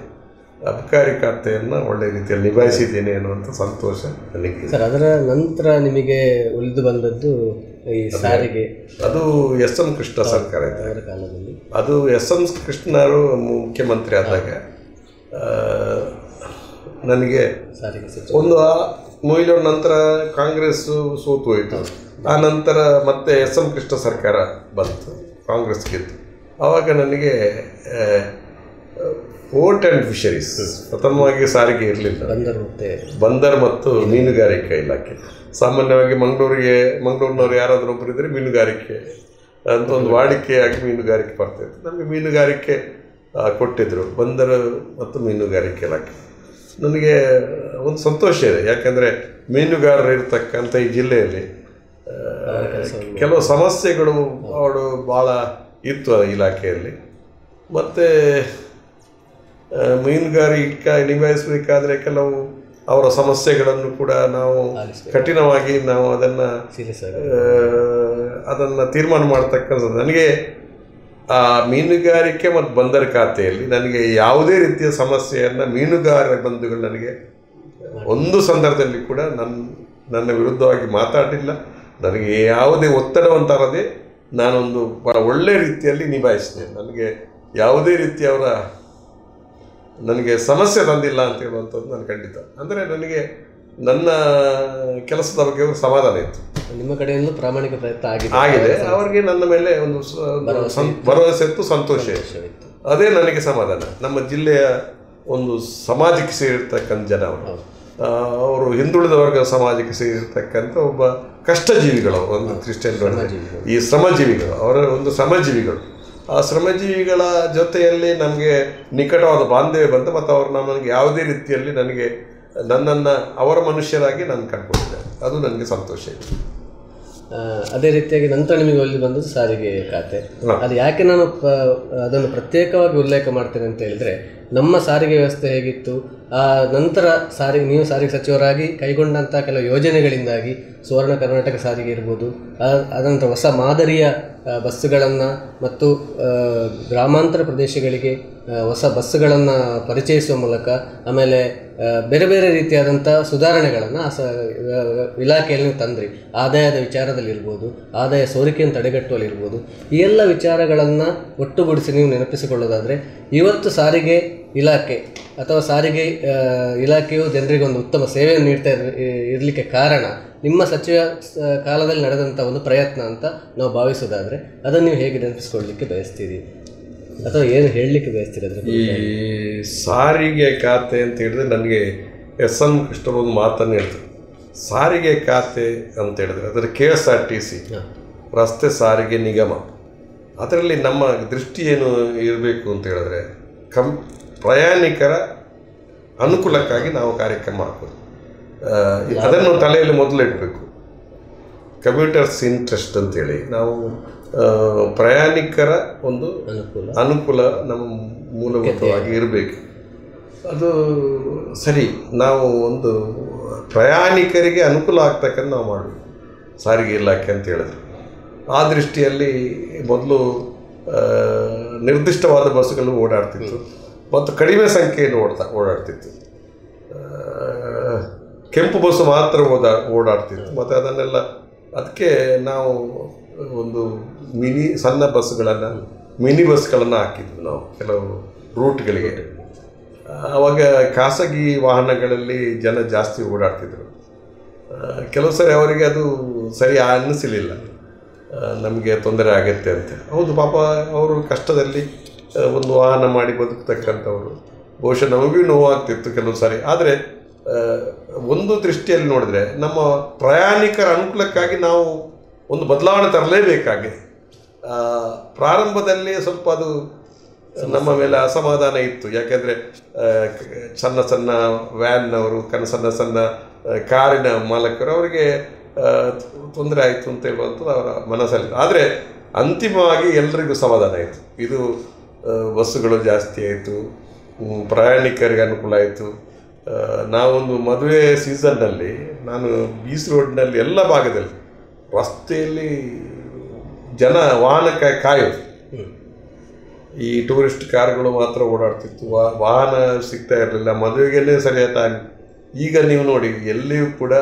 Speaker 2: ಅಬಕಾರಿ ಖಾತೆಯನ್ನು ಒಳ್ಳೆ ರೀತಿಯಲ್ಲಿ ನಿಭಾಯಿಸಿದ್ದೇನೆ ಅನ್ನುವಂಥ ಸಂತೋಷ ನನಗೆ.
Speaker 1: ಸರ್ ಅದರ ನಂತರ ನಿಮಗೆ ಉಳಿದು ಬಂದದ್ದು ಈ ಸಾರಿಗೆ.
Speaker 2: ಅದು ಎಸ್ ಎಂ ಕೃಷ್ಣ ಸರ್ಕಾರ ಇದೆ
Speaker 1: ಕಾಲದಲ್ಲಿ.
Speaker 2: ಅದು ಎಸ್ ಎಂ ಕೃಷ್ಣರು ಮುಖ್ಯಮಂತ್ರಿ ಆದಾಗ ನನಗೆ
Speaker 1: ಸಾರಿಗೆ
Speaker 2: ಒಂದು ಆ ಮೊಯ್ಲೋಡ್ ನಂತರ ಕಾಂಗ್ರೆಸ್ ಸೋತು ಹೋಯಿತು. ಆ ನಂತರ ಮತ್ತೆ ಎಸ್ ಎಂ ಕೃಷ್ಣ ಸರ್ಕಾರ ಬಂತು ಕಾಂಗ್ರೆಸ್ ಗೆದ್ದು. ಆವಾಗ ನನಗೆ ಪೋರ್ಟ್ ಆ್ಯಂಡ್ ಫಿಶರೀಸ್ ಪ್ರಥಮವಾಗಿ ಸಾರಿಗೆ ಇರಲಿಲ್ಲ.
Speaker 1: ಬಂದರು ಮತ್ತೆ.
Speaker 2: ಬಂದರ್ ಮತ್ತು ಮೀನುಗಾರಿಕೆ ಇಲಾಖೆ. ಸಾಮಾನ್ಯವಾಗಿ ಮಂಗಳೂರಿಗೆ, ಮಂಗಳೂರಿನವ್ರು ಯಾರಾದರೂ ಒಬ್ಬರು ಇದ್ದರೆ ಮೀನುಗಾರಿಕೆ ಅಂತ ಒಂದು ವಾಡಿಕೆಯಾಗಿ ಮೀನುಗಾರಿಕೆ ಬರ್ತಾಯಿತ್ತು ನಮಗೆ ಮೀನುಗಾರಿಕೆ ಕೊಟ್ಟಿದ್ದರು ಬಂದರು ಮತ್ತು ಮೀನುಗಾರಿಕೆ ಇಲಾಖೆ. ನನಗೆ ಒಂದು ಸಂತೋಷ ಇದೆ. ಯಾಕೆಂದರೆ ಮೀನುಗಾರರು ಇರತಕ್ಕಂಥ ಈ ಜಿಲ್ಲೆಯಲ್ಲಿ ಕೆಲವು ಸಮಸ್ಯೆಗಳು ಅವಳು ಭಾಳ ಇತ್ತು ಇಲಾಖೆಯಲ್ಲಿ. ಮತ್ತು ಮೀನುಗಾರಿಕೆ ನಿಭಾಯಿಸಬೇಕಾದ್ರೆ ಕೆಲವು ಅವರ ಸಮಸ್ಯೆಗಳನ್ನು ಕೂಡ ನಾವು ಕಠಿಣವಾಗಿ ನಾವು ಅದನ್ನು ಅದನ್ನು ತೀರ್ಮಾನ ಮಾಡ್ತಕ್ಕಂಥದ್ದು. ನನಗೆ ಆ ಮೀನುಗಾರಿಕೆ ಮತ್ತು ಬಂದರ ಖಾತೆಯಲ್ಲಿ ನನಗೆ ಯಾವುದೇ ರೀತಿಯ ಸಮಸ್ಯೆಯನ್ನು ಮೀನುಗಾರ ಬಂಧುಗಳು ನನಗೆ ಒಂದು ಸಂದರ್ಭದಲ್ಲಿ ಕೂಡ ನನ್ನ ನನ್ನ ವಿರುದ್ಧವಾಗಿ ಮಾತಾಡಿಲ್ಲ. ನನಗೆ ಯಾವುದೇ ಒತ್ತಡವನ್ನು ತರದೆ ನಾನೊಂದು ಒಳ್ಳೆ ರೀತಿಯಲ್ಲಿ ನಿಭಾಯಿಸಿದೆ. ನನಗೆ ಯಾವುದೇ ರೀತಿಯವರ ನನಗೆ ಸಮಸ್ಯೆ ತಂದಿಲ್ಲ ಅಂತ ಹೇಳುವಂಥದ್ದು ನಾನು ಖಂಡಿತ. ಅಂದರೆ ನನಗೆ ನನ್ನ ಕೆಲಸದ ಬಗ್ಗೆ ಸಮಾಧಾನ ಇತ್ತು.
Speaker 1: ನಿಮ್ಮ ಕಡೆಯಿಂದ ಪ್ರಾಮಾಣಿಕ ಪ್ರಯತ್ನ ಆಗಿದೆ.
Speaker 2: ಆಗಿದೆ. ಅವರಿಗೆ ನನ್ನ ಮೇಲೆ ಒಂದು ಭರವಸೆ ಇತ್ತು. ಸಂತೋಷ ಇತ್ತು. ಅದೇ ನನಗೆ ಸಮಾಧಾನ. ನಮ್ಮ ಜಿಲ್ಲೆಯ ಒಂದು ಸಮಾಜಕ್ಕೆ ಸೇರಿರ್ತಕ್ಕಂಥ ಜನ ಅವರು. ಅವರು ಹಿಂದುಳಿದ ವರ್ಗ ಸಮಾಜಕ್ಕೆ ಸೇರಿರ್ತಕ್ಕಂಥ ಒಬ್ಬ ಕಷ್ಟಜೀವಿಗಳು ಒಂದು ಕ್ರಿಶ್ಚಿಯನ್ ಈ ಶ್ರಮಜೀವಿಗಳು ಅವರ ಒಂದು ಶ್ರಮಜೀವಿಗಳು. ಶ್ರಮಜೀವಿಗಳ ಜೊತೆಯಲ್ಲಿ ನಮಗೆ ನಿಕಟವಾದ ಬಾಂಧವ್ಯ ಬಂತು ಮತ್ತು ಅವರು ನನಗೆ ಯಾವುದೇ ರೀತಿಯಲ್ಲಿ ನನಗೆ ನನ್ನನ್ನು ಅವರ ಮನುಷ್ಯರಾಗಿ ನಾನು ಕಂಡುಕೊಂಡಿದ್ದೆ ಅದು ನನಗೆ ಸಂತೋಷ ಇದೆ.
Speaker 1: ಅದೇ ರೀತಿಯಾಗಿ ನಂತರ ನಿಮಗೆ ಅಲ್ಲಿ ಬಂದದ್ದು ಸಾರಿಗೆ ಖಾತೆ. ಅದು ಯಾಕೆ ನಾನು ಅದನ್ನು ಪ್ರತ್ಯೇಕವಾಗಿ ಉಲ್ಲೇಖ ಮಾಡ್ತೇನೆ ಅಂತ ಹೇಳಿದ್ರೆ ನಮ್ಮ ಸಾರಿಗೆ ವ್ಯವಸ್ಥೆ ಹೇಗಿತ್ತು? ಆ ನಂತರ ಸಾರಿಗೆ, ನೀವು ಸಾರಿಗೆ ಸಚಿವರಾಗಿ ಕೈಗೊಂಡಂಥ ಕೆಲವು ಯೋಜನೆಗಳಿಂದಾಗಿ ಸುವರ್ಣ ಕರ್ನಾಟಕ ಸಾರಿಗೆ ಇರ್ಬೋದು. ಅದಂತರ ಹೊಸ ಮಾದರಿಯ ಬಸ್ಸುಗಳನ್ನು ಮತ್ತು ಗ್ರಾಮಾಂತರ ಪ್ರದೇಶಗಳಿಗೆ ಹೊಸ ಬಸ್ಸುಗಳನ್ನು ಪರಿಚಯಿಸುವ ಮೂಲಕ ಆಮೇಲೆ ಬೇರೆ ಬೇರೆ ರೀತಿಯಾದಂಥ ಸುಧಾರಣೆಗಳನ್ನು ಆ ಸ ಇಲಾಖೆಯಲ್ಲಿ ತಂದ್ರಿ. ಆದಾಯದ ವಿಚಾರದಲ್ಲಿರ್ಬೋದು, ಆದಾಯ ಸೋರಿಕೆಯನ್ನು ತಡೆಗಟ್ಟುವಲ್ಲಿರ್ಬೋದು. ಈ ಎಲ್ಲ ವಿಚಾರಗಳನ್ನು ಒಟ್ಟುಗೂಡಿಸಿ ನೀವು ನೆನಪಿಸಿಕೊಳ್ಳೋದಾದರೆ, ಇವತ್ತು ಸಾರಿಗೆ ಇಲಾಖೆ ಅಥವಾ ಸಾರಿಗೆ ಇಲಾಖೆಯು ಜನರಿಗೆ ಒಂದು ಉತ್ತಮ ಸೇವೆಯನ್ನು ನೀಡ್ತಾ ಇರ್- ಇರಲಿಕ್ಕೆ ಕಾರಣ ನಿಮ್ಮ ಸಚಿವ ಕಾಲದಲ್ಲಿ ನಡೆದಂಥ ಒಂದು ಪ್ರಯತ್ನ ಅಂತ ನಾವು ಭಾವಿಸೋದಾದರೆ ಅದನ್ನು ನೀವು ಹೇಗೆ ನೆನಪಿಸ್ಕೊಳ್ಲಿಕ್ಕೆ ಬಯಸ್ತೀರಿ? ಅಥವಾ ಏನು ಹೇಳಲಿಕ್ಕೆ ಬಯಸ್ತೀರಿ ಅದರ
Speaker 2: ಈ ಸಾರಿಗೆ ಖಾತೆ ಅಂತ ಹೇಳಿದ್ರೆ ನನಗೆ ಎಸ್ ಎಂ ಒಂದು ಮಾತನ್ನು ಹೇಳ್ತಾರೆ. ಸಾರಿಗೆ ಖಾತೆ ಅಂತ ಹೇಳಿದ್ರೆ ಅದರ K S R T C ರಸ್ತೆ ಸಾರಿಗೆ ನಿಗಮ ಅದರಲ್ಲಿ ನಮ್ಮ ದೃಷ್ಟಿ ಏನು ಇರಬೇಕು ಅಂತ ಹೇಳಿದ್ರೆ ಕಂ ಪ್ರಯಾಣಿಕರ ಅನುಕೂಲಕ್ಕಾಗಿ ನಾವು ಕಾರ್ಯಕ್ರಮ ಹಾಕೋದು. ಅದನ್ನು ತಲೆಯಲ್ಲಿ ಮೊದಲಿಡಬೇಕು ಕಂಪ್ಯೂಟರ್ಸ್ ಇಂಟ್ರೆಸ್ಟ್ ಅಂತೇಳಿ ನಾವು ಪ್ರಯಾಣಿಕರ ಒಂದು
Speaker 1: ಅನುಕೂಲ.
Speaker 2: ಅನುಕೂಲ ನಮ್ಮ ಮೂಲಭೂತವಾಗಿ ಇರಬೇಕು. ಅದು ಸರಿ ನಾವು ಒಂದು ಪ್ರಯಾಣಿಕರಿಗೆ ಅನುಕೂಲ ಆಗ್ತಕ್ಕಂಥ ನಾವು ಮಾಡಬೇಕು ಸಾರಿಗೆ ಇಲಾಖೆ ಅಂತ ಹೇಳಿದ್ರು. ಆ ದೃಷ್ಟಿಯಲ್ಲಿ ಮೊದಲು ನಿರ್ದಿಷ್ಟವಾದ ಬಸ್ಸುಗಳು ಓಡಾಡ್ತಿತ್ತು. ಮತ್ತು ಕಡಿಮೆ ಸಂಖ್ಯೆಯಲ್ಲಿ ಓಡ್ತಾ ಓಡಾಡ್ತಿತ್ತು. ಕೆಂಪು ಬಸ್ಸು ಮಾತ್ರ ಓದಾ, ಓಡಾಡ್ತಿತ್ತು. ಮತ್ತು ಅದನ್ನೆಲ್ಲ, ಅದಕ್ಕೆ ನಾವು ಒಂದು ಮಿನಿ, ಸಣ್ಣ ಬಸ್ಸುಗಳನ್ನು ಮಿನಿ ಬಸ್ಗಳನ್ನು ಹಾಕಿದ್ವಿ ನಾವು, ಕೆಲವು ರೂಟ್ಗಳಿಗೆ. ಆವಾಗ ಖಾಸಗಿ ವಾಹನಗಳಲ್ಲಿ ಜನ ಜಾಸ್ತಿ ಓಡಾಡ್ತಿದ್ರು. ಕೆಲವು ಸರಿ ಅವರಿಗೆ ಅದು ಸರಿ ಅನ್ನಿಸಲಿಲ್ಲ ನಮಗೆ ತೊಂದರೆ ಆಗತ್ತೆ ಅಂತ. ಹೌದು ಪಾಪ, ಅವರು ಕಷ್ಟದಲ್ಲಿ ಒಂದು ವಾಹನ ಮಾಡಿ ಬದುಕತಕ್ಕಂಥವರು. ಬಹುಶಃ ನಮಗೂ ನೋವಾಗ್ತಿತ್ತು ಕೆಲವು ಸಾರಿ. ಆದರೆ ಒಂದು ದೃಷ್ಟಿಯಲ್ಲಿ ನೋಡಿದರೆ ನಮ್ಮ ಪ್ರಯಾಣಿಕರ ಅನುಕೂಲಕ್ಕಾಗಿ ನಾವು ಒಂದು ಬದಲಾವಣೆ ತರಲೇಬೇಕಾಗಿದೆ. ಪ್ರಾರಂಭದಲ್ಲಿ ಸ್ವಲ್ಪ ಅದು ನಮ್ಮ ಮೇಲೆ ಅಸಮಾಧಾನ ಇತ್ತು. ಯಾಕೆಂದರೆ ಸಣ್ಣ ಸಣ್ಣ ವ್ಯಾನ್ನವರು ಕನ್ನ ಸಣ್ಣ ಸಣ್ಣ ಕಾರಿನ ಮಾಲಕರು ಅವರಿಗೆ ತೊಂದರೆ ಆಯಿತು ಅಂತ ಹೇಳುವಂಥದ್ದು ಅವರ ಮನಸ್ಸಲ್ಲಿ ಆದರೆ, ಅಂತಿಮವಾಗಿ ಎಲ್ರಿಗೂ ಸಮಾಧಾನ ಆಯಿತು ಇದು ಬಸ್ಸುಗಳು ಜಾಸ್ತಿ ಆಯಿತು. ಪ್ರಯಾಣಿಕರಿಗೆ ಅನುಕೂಲ ಆಯಿತು. ನಾವೊಂದು ಮದುವೆ ಸೀಸನ್ನಲ್ಲಿ ನಾನು ಬೀಸ್ ರೋಡ್ನಲ್ಲಿ ಎಲ್ಲ ಭಾಗದಲ್ಲಿ ರಸ್ತೆಯಲ್ಲಿ ಜನ ವಾಹನಕ್ಕೆ ಕಾಯೋದು. ಈ ಟೂರಿಸ್ಟ್ ಕಾರ್ಗಳು ಮಾತ್ರ ಓಡಾಡ್ತಿತ್ತು. ವಾ- ವಾಹನ ಸಿಗ್ತಾ ಇರಲಿಲ್ಲ. ಮದುವೆಗೇನೆ ಸರಿಯಾದ ಟೈಮ್ ಈಗ ನೀವು ನೋಡಿ ಎಲ್ಲಿಯೂ ಕೂಡ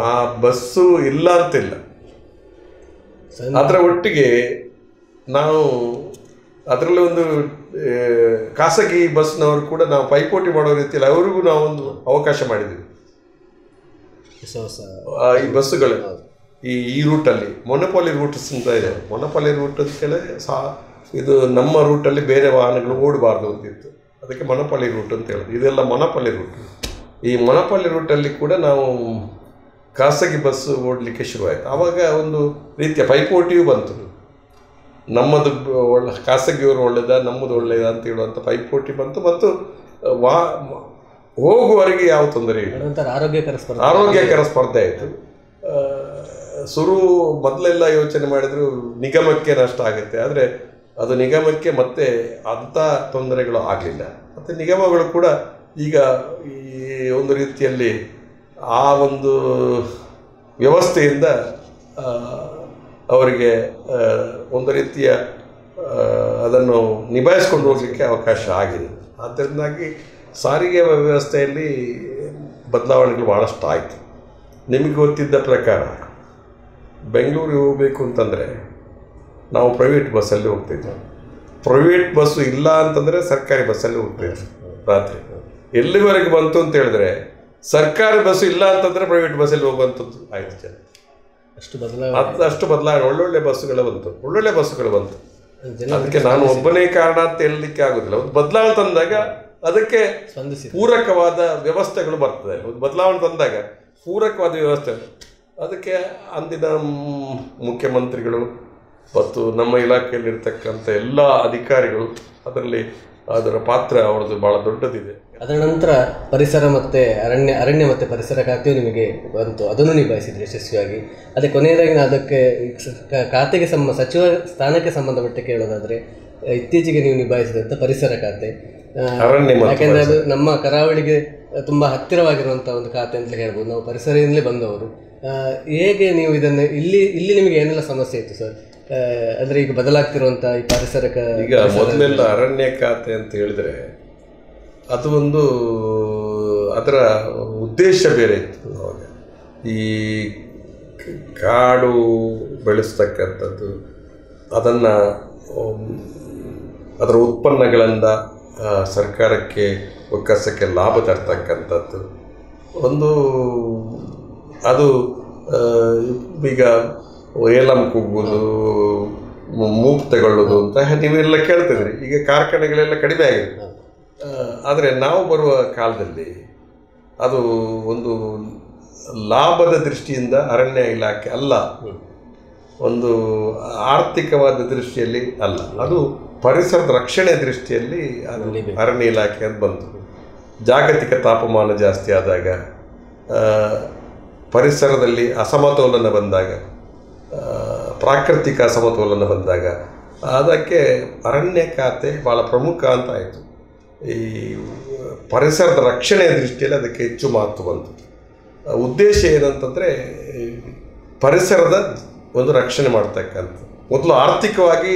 Speaker 1: ಆ
Speaker 2: ಬಸ್ಸು ಇಲ್ಲ ಅಂತಿಲ್ಲ. ಅದರ ಒಟ್ಟಿಗೆ ನಾವು ಅದರಲ್ಲಿ ಒಂದು ಖಾಸಗಿ ಬಸ್ನವರು ಕೂಡ ನಾವು ಪೈಪೋಟಿ ಮಾಡೋ ರೀತಿಯಲ್ಲಿ ಅವರಿಗೂ ನಾವೊಂದು ಅವಕಾಶ ಮಾಡಿದ್ವಿ. ಈ ಬಸ್ಸುಗಳು. ಈ ಈ ರೂಟಲ್ಲಿ ಮೊನಪಾಲಿ ರೂಟ್ಸ್ ಅಂತ ಇದೆ. ಮೊನಪಾಲಿ ರೂಟ್ ಅಂತ ಹೇಳಿ ಸಾ ಇದು ನಮ್ಮ ರೂಟಲ್ಲಿ ಬೇರೆ ವಾಹನಗಳು ಓಡಬಾರ್ದು ಅಂತಿತ್ತು ಅದಕ್ಕೆ ಮೊನಪಾಲಿ ರೂಟ್ ಅಂತ ಹೇಳೋದು. ಇದೆಲ್ಲ ಮೊನಪಾಲಿ ರೂಟ್. ಈ ಮೊನಪಾಲಿ ರೂಟಲ್ಲಿ ಕೂಡ ನಾವು ಖಾಸಗಿ ಬಸ್ ಓಡಲಿಕ್ಕೆ ಶುರುವಾಯಿತು. ಆವಾಗ ಒಂದು ರೀತಿಯ ಪೈಪೋಟಿಯೂ ಬಂತು. ನಮ್ಮದು ಒಳ್ಳೆ ಖಾಸಗಿಯವರು ಒಳ್ಳೆಯದ ನಮ್ಮದು ಒಳ್ಳೆಯದ ಅಂತ ಹೇಳುವಂಥ ಪೈಪೋಟಿ ಬಂತು ಮತ್ತು ವಾ ಹೋಗುವವರೆಗೆ ಯಾವ ತೊಂದರೆ ಇಲ್ಲ.
Speaker 1: ಆರೋಗ್ಯಕರ ಸ್ಪರ್ಧೆ.
Speaker 2: ಆರೋಗ್ಯಕರ ಸ್ಪರ್ಧೆ ಆಯಿತು. ಶುರು ಮೊದಲೆಲ್ಲ ಯೋಚನೆ ಮಾಡಿದ್ರು ನಿಗಮಕ್ಕೆ ನಷ್ಟ ಆಗುತ್ತೆ. ಆದರೆ ಅದು ನಿಗಮಕ್ಕೆ ಮತ್ತೆ ಅಂಥ ತೊಂದರೆಗಳು ಆಗಲಿಲ್ಲ. ಮತ್ತು ನಿಗಮಗಳು ಕೂಡ ಈಗ ಈ ಒಂದು ರೀತಿಯಲ್ಲಿ ಆ ಒಂದು ವ್ಯವಸ್ಥೆಯಿಂದ ಅವರಿಗೆ ಒಂದು ರೀತಿಯ ಅದನ್ನು ನಿಭಾಯಿಸ್ಕೊಂಡು ಹೋಗಲಿಕ್ಕೆ ಅವಕಾಶ ಆಗಿದೆ. ಆದ್ದರಿಂದಾಗಿ ಸಾರಿಗೆ ವ್ಯವಸ್ಥೆಯಲ್ಲಿ ಬದಲಾವಣೆಗಳು ಭಾಳಷ್ಟು ಆಯಿತು. ನಿಮಗೆ ಗೊತ್ತಿದ್ದ ಪ್ರಕಾರ, ಬೆಂಗಳೂರಿಗೆ ಹೋಗಬೇಕು ಅಂತಂದರೆ ನಾವು ಪ್ರೈವೇಟ್ ಬಸ್ಸಲ್ಲಿ ಹೋಗ್ತಿದ್ವಿ ಪ್ರೈವೇಟ್ ಬಸ್ಸು ಇಲ್ಲ ಅಂತಂದರೆ ಸರ್ಕಾರಿ ಬಸ್ಸಲ್ಲಿ ಹೋಗ್ತಿದ್ವಿ ರಾತ್ರಿ. ಎಲ್ಲಿವರೆಗೆ ಬಂತು ಅಂತ ಹೇಳಿದ್ರೆ, ಸರ್ಕಾರಿ ಬಸ್ಸು ಇಲ್ಲ ಅಂತಂದರೆ ಪ್ರೈವೇಟ್ ಬಸ್ಸಲ್ಲಿ ಹೋಗುವಂಥದ್ದು ಆಯಿತು ಜನ.
Speaker 1: ಅಷ್ಟು ಬದಲಾವಣೆ
Speaker 2: ಅಷ್ಟು ಬದಲಾವಣೆ ಒಳ್ಳೊಳ್ಳೆ ಬಸ್ಸುಗಳು ಬಂತು ಒಳ್ಳೊಳ್ಳೆ ಬಸ್ಸುಗಳು ಬಂತು. ಅದಕ್ಕೆ ನಾನು ಒಬ್ಬನೇ ಕಾರಣ ಅಂತ ಹೇಳಲಿಕ್ಕೆ ಆಗೋದಿಲ್ಲ. ಒಂದು ಬದಲಾವಣೆ ತಂದಾಗ ಅದಕ್ಕೆ ಪೂರಕವಾದ ವ್ಯವಸ್ಥೆಗಳು ಬರ್ತದೆ. ಒಂದು ಬದಲಾವಣೆ ತಂದಾಗ ಪೂರಕವಾದ ವ್ಯವಸ್ಥೆ. ಅದಕ್ಕೆ ಅಂದಿನ ಮುಖ್ಯಮಂತ್ರಿಗಳು ಮತ್ತು ನಮ್ಮ ಇಲಾಖೆಯಲ್ಲಿರ್ತಕ್ಕಂಥ ಎಲ್ಲ ಅಧಿಕಾರಿಗಳು ಅದರಲ್ಲಿ ಅದರ ಪಾತ್ರ ಅವ್ರದ್ದು ಭಾಳ ದೊಡ್ಡದಿದೆ.
Speaker 1: ಅದರ ನಂತರ ಪರಿಸರ ಮತ್ತೆ ಅರಣ್ಯ ಅರಣ್ಯ ಮತ್ತೆ ಪರಿಸರ ಖಾತೆಯು ನಿಮಗೆ ಬಂತು. ಅದನ್ನು ನಿಭಾಯಿಸಿದ್ರಿ ಯಶಸ್ವಿಯಾಗಿ. ಅದೇ ಕೊನೆಯದಾಗಿ ನಾನು ಅದಕ್ಕೆ ಖಾತೆಗೆ ಸಂಬಂಧ ಸಚಿವ ಸ್ಥಾನಕ್ಕೆ ಸಂಬಂಧಪಟ್ಟ ಕೇಳೋದಾದ್ರೆ ಇತ್ತೀಚೆಗೆ ನೀವು ನಿಭಾಯಿಸಿದಂಥ ಪರಿಸರ ಖಾತೆ. ಯಾಕೆಂದರೆ ಅದು ನಮ್ಮ ಕರಾವಳಿಗೆ ತುಂಬಾ ಹತ್ತಿರವಾಗಿರುವಂತಹ ಒಂದು ಖಾತೆ ಅಂತ ಹೇಳ್ಬೋದು. ನಾವು ಪರಿಸರದಿಂದಲೇ ಬಂದವರು. ಹೇಗೆ ನೀವು ಇದನ್ನು ಇಲ್ಲಿ ಇಲ್ಲಿ ನಿಮಗೆ ಏನೆಲ್ಲ ಸಮಸ್ಯೆ ಇತ್ತು ಸರ್? ಅಂದರೆ ಅಂದ್ರೆ ಈಗ ಬದಲಾಗ್ತಿರುವಂತಹ ಈ ಪರಿಸರ
Speaker 2: ಈಗ ಮೊದಲೆಲ್ಲ ಅರಣ್ಯ ಖಾತೆ ಅಂತ ಹೇಳಿದ್ರೆ ಅದು ಒಂದು, ಅದರ ಉದ್ದೇಶ ಬೇರೆ ಇತ್ತು ಅವಾಗ. ಈ ಕಾಡು ಬೆಳೆಸ್ತಕ್ಕಂಥದ್ದು, ಅದನ್ನು ಅದರ ಉತ್ಪನ್ನಗಳಿಂದ ಸರ್ಕಾರಕ್ಕೆ ಒಕ್ಕಸಕ್ಕೆ ಲಾಭ ತರ್ತಕ್ಕಂಥದ್ದು. ಒಂದು, ಅದು ಈಗ ಏಲಂ ಕುಗ್ಗೋದು ಮೂಗು ತಗೊಳ್ಳೋದು ಅಂತ ನೀವೆಲ್ಲ ಕೇಳ್ತಿದ್ರಿ. ಈಗ ಕಾರ್ಖಾನೆಗಳೆಲ್ಲ ಕಡಿಮೆ ಆಗಿದೆ. ಆದರೆ ನಾವು ಬರುವ ಕಾಲದಲ್ಲಿ ಅದು ಒಂದು ಲಾಭದ ದೃಷ್ಟಿಯಿಂದ ಅರಣ್ಯ ಇಲಾಖೆ ಅಲ್ಲ. ಒಂದು ಆರ್ಥಿಕವಾದ ದೃಷ್ಟಿಯಲ್ಲಿ ಅಲ್ಲ. ಅದು ಪರಿಸರದ ರಕ್ಷಣೆ ದೃಷ್ಟಿಯಲ್ಲಿ ಅದು ಅರಣ್ಯ ಇಲಾಖೆ ಅಂತ ಬಂತು. ಜಾಗತಿಕ ತಾಪಮಾನ ಜಾಸ್ತಿ ಆದಾಗ ಪರಿಸರದಲ್ಲಿ ಅಸಮತೋಲನ ಬಂದಾಗ ಪ್ರಾಕೃತಿಕ ಅಸಮತೋಲನ ಬಂದಾಗ ಅದಕ್ಕೆ ಅರಣ್ಯ ಖಾತೆ ಭಾಳ ಪ್ರಮುಖ ಅಂತ ಆಯಿತು. ಈ ಪರಿಸರದ ರಕ್ಷಣೆಯ ದೃಷ್ಟಿಯಲ್ಲಿ ಅದಕ್ಕೆ ಹೆಚ್ಚು ಮಹತ್ವ ಬಂತು. ಉದ್ದೇಶ ಏನಂತಂದರೆ ಪರಿಸರದ ಒಂದು ರಕ್ಷಣೆ ಮಾಡ್ತಕ್ಕಂಥ ಮೊದಲು ಆರ್ಥಿಕವಾಗಿ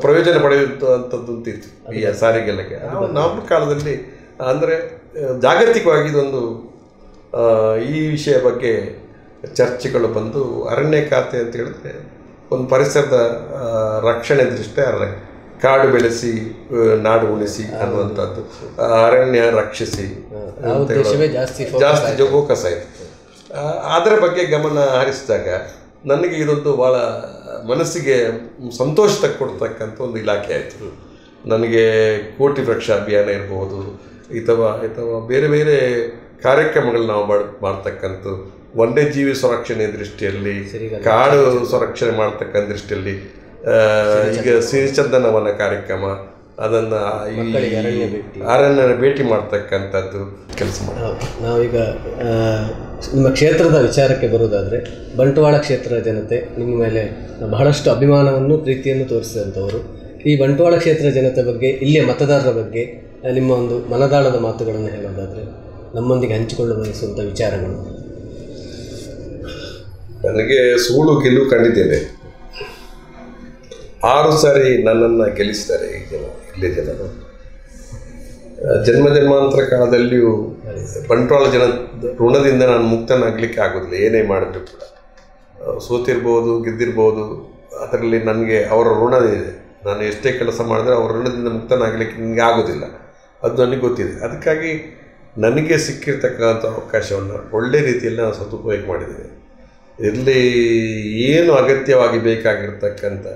Speaker 2: ಪ್ರಯೋಜನ ಪಡೆಯುವಂಥದ್ದು ಅಂತ ಇತ್ತು ಈ ಸಾರಿಗೆಲ್ಲಕ್ಕೆ ನಮ್ಮ ಕಾಲದಲ್ಲಿ ಅಂದರೆ ಜಾಗತಿಕವಾಗಿ ಇದೊಂದು ಈ ವಿಷಯ ಬಗ್ಗೆ ಚರ್ಚೆಗಳು ಬಂದು ಅರಣ್ಯ ಖಾತೆ ಅಂತ ಹೇಳಿದ್ರೆ ಒಂದು ಪರಿಸರದ ರಕ್ಷಣೆ ದೃಷ್ಟಿ ಅರಣ್ಯ. ಕಾಡು ಬೆಳೆಸಿ ನಾಡು ಉಳಿಸಿ ಅನ್ನುವಂಥದ್ದು. ಅರಣ್ಯ ರಕ್ಷಿಸಿ
Speaker 1: ಜಾಸ್ತಿ
Speaker 2: ಫೋಕಸ್ ಆಯಿತು. ಅದರ ಬಗ್ಗೆ ಗಮನ ಹರಿಸಿದಾಗ ನನಗೆ ಇದೊಂದು ಭಾಳ ಮನಸ್ಸಿಗೆ ಸಂತೋಷ ಕೊಡ್ತಕ್ಕಂಥ ಒಂದು ಇಲಾಖೆ ಆಯಿತು. ನನಗೆ ಕೋಟಿ ವೃಕ್ಷ ಅಭಿಯಾನ ಇರಬಹುದು ಅಥವಾ ಅಥವಾ ಬೇರೆ ಬೇರೆ ಕಾರ್ಯಕ್ರಮಗಳು ನಾವು ಮಾಡ್ ಮಾಡ್ತಕ್ಕಂಥ ವನ್ಯಜೀವಿ ಸಂರಕ್ಷಣೆ ದೃಷ್ಟಿಯಲ್ಲಿ ಕಾಡು ಸಂರಕ್ಷಣೆ ಮಾಡ್ತಕ್ಕಂಥ ದೃಷ್ಟಿಯಲ್ಲಿ ಈಗ ಸಿರಿಚಂದನ ವನ ಕಾರ್ಯಕ್ರಮ ಅದನ್ನು ಈ ಅರಣ್ಯ ಭೇಟಿ. ಮಾಡ್ತಕ್ಕಂಥದ್ದು ಕೆಲಸ.
Speaker 1: ನಾವೀಗ ನಿಮ್ಮ ಕ್ಷೇತ್ರದ ವಿಚಾರಕ್ಕೆ ಬರುವುದಾದರೆ ಬಂಟ್ವಾಳ ಕ್ಷೇತ್ರದ ಜನತೆ ನಿಮ್ಮ ಮೇಲೆ ಬಹಳಷ್ಟು ಅಭಿಮಾನವನ್ನು ಪ್ರೀತಿಯನ್ನು ತೋರಿಸಿದಂಥವರು. ಈ ಬಂಟ್ವಾಳ ಕ್ಷೇತ್ರ ಜನತೆ ಬಗ್ಗೆ ಇಲ್ಲಿಯ ಮತದಾರರ ಬಗ್ಗೆ ನಿಮ್ಮ ಒಂದು ಮನದಾಳದ ಮಾತುಗಳನ್ನು ಹೇಳೋದಾದರೆ ನಮ್ಮೊಂದಿಗೆ ಹಂಚಿಕೊಳ್ಳ ಬಯಸುವಂಥ ವಿಚಾರಗಳು.
Speaker 2: ನನಗೆ ಸೂಳು ಗೆಲುವು ಕಂಡಿದ್ದೇನೆ ಆರು ಸಾರಿ ನನ್ನನ್ನು ಗೆಲ್ಲಿಸಿದ್ದಾರೆ ಈ ಜನ ಇಲ್ಲಿ ಜನರು. ಜನ್ಮ ಜನ್ಮಾಂತರ ಕಾಲದಲ್ಲಿಯೂ ಬಂಟ್ವಾಳ ಜನ ಋಣದಿಂದ ನಾನು ಮುಕ್ತನಾಗಲಿಕ್ಕೆ ಆಗೋದಿಲ್ಲ, ಏನೇ ಮಾಡಿದ್ರು ಕೂಡ. ಸೋತಿರ್ಬೋದು, ಗೆದ್ದಿರ್ಬೋದು, ಅದರಲ್ಲಿ ನನಗೆ ಅವರ ಋಣ ಇದೆ. ನಾನು ಎಷ್ಟೇ ಕೆಲಸ ಮಾಡಿದ್ರೆ ಅವರ ಋಣದಿಂದ ಮುಕ್ತನಾಗಲಿಕ್ಕೆ ನನಗೆ ಆಗೋದಿಲ್ಲ. ಅದು ನನಗೆ ಗೊತ್ತಿದೆ. ಅದಕ್ಕಾಗಿ ನನಗೆ ಸಿಕ್ಕಿರ್ತಕ್ಕಂಥ ಅವಕಾಶವನ್ನು ಒಳ್ಳೆ ರೀತಿಯಲ್ಲಿ ನಾನು ಸದುಪಯೋಗ ಮಾಡಿದ್ದೇನೆ. ಇಲ್ಲಿ ಏನು ಅಗತ್ಯವಾಗಿ ಬೇಕಾಗಿರ್ತಕ್ಕಂಥ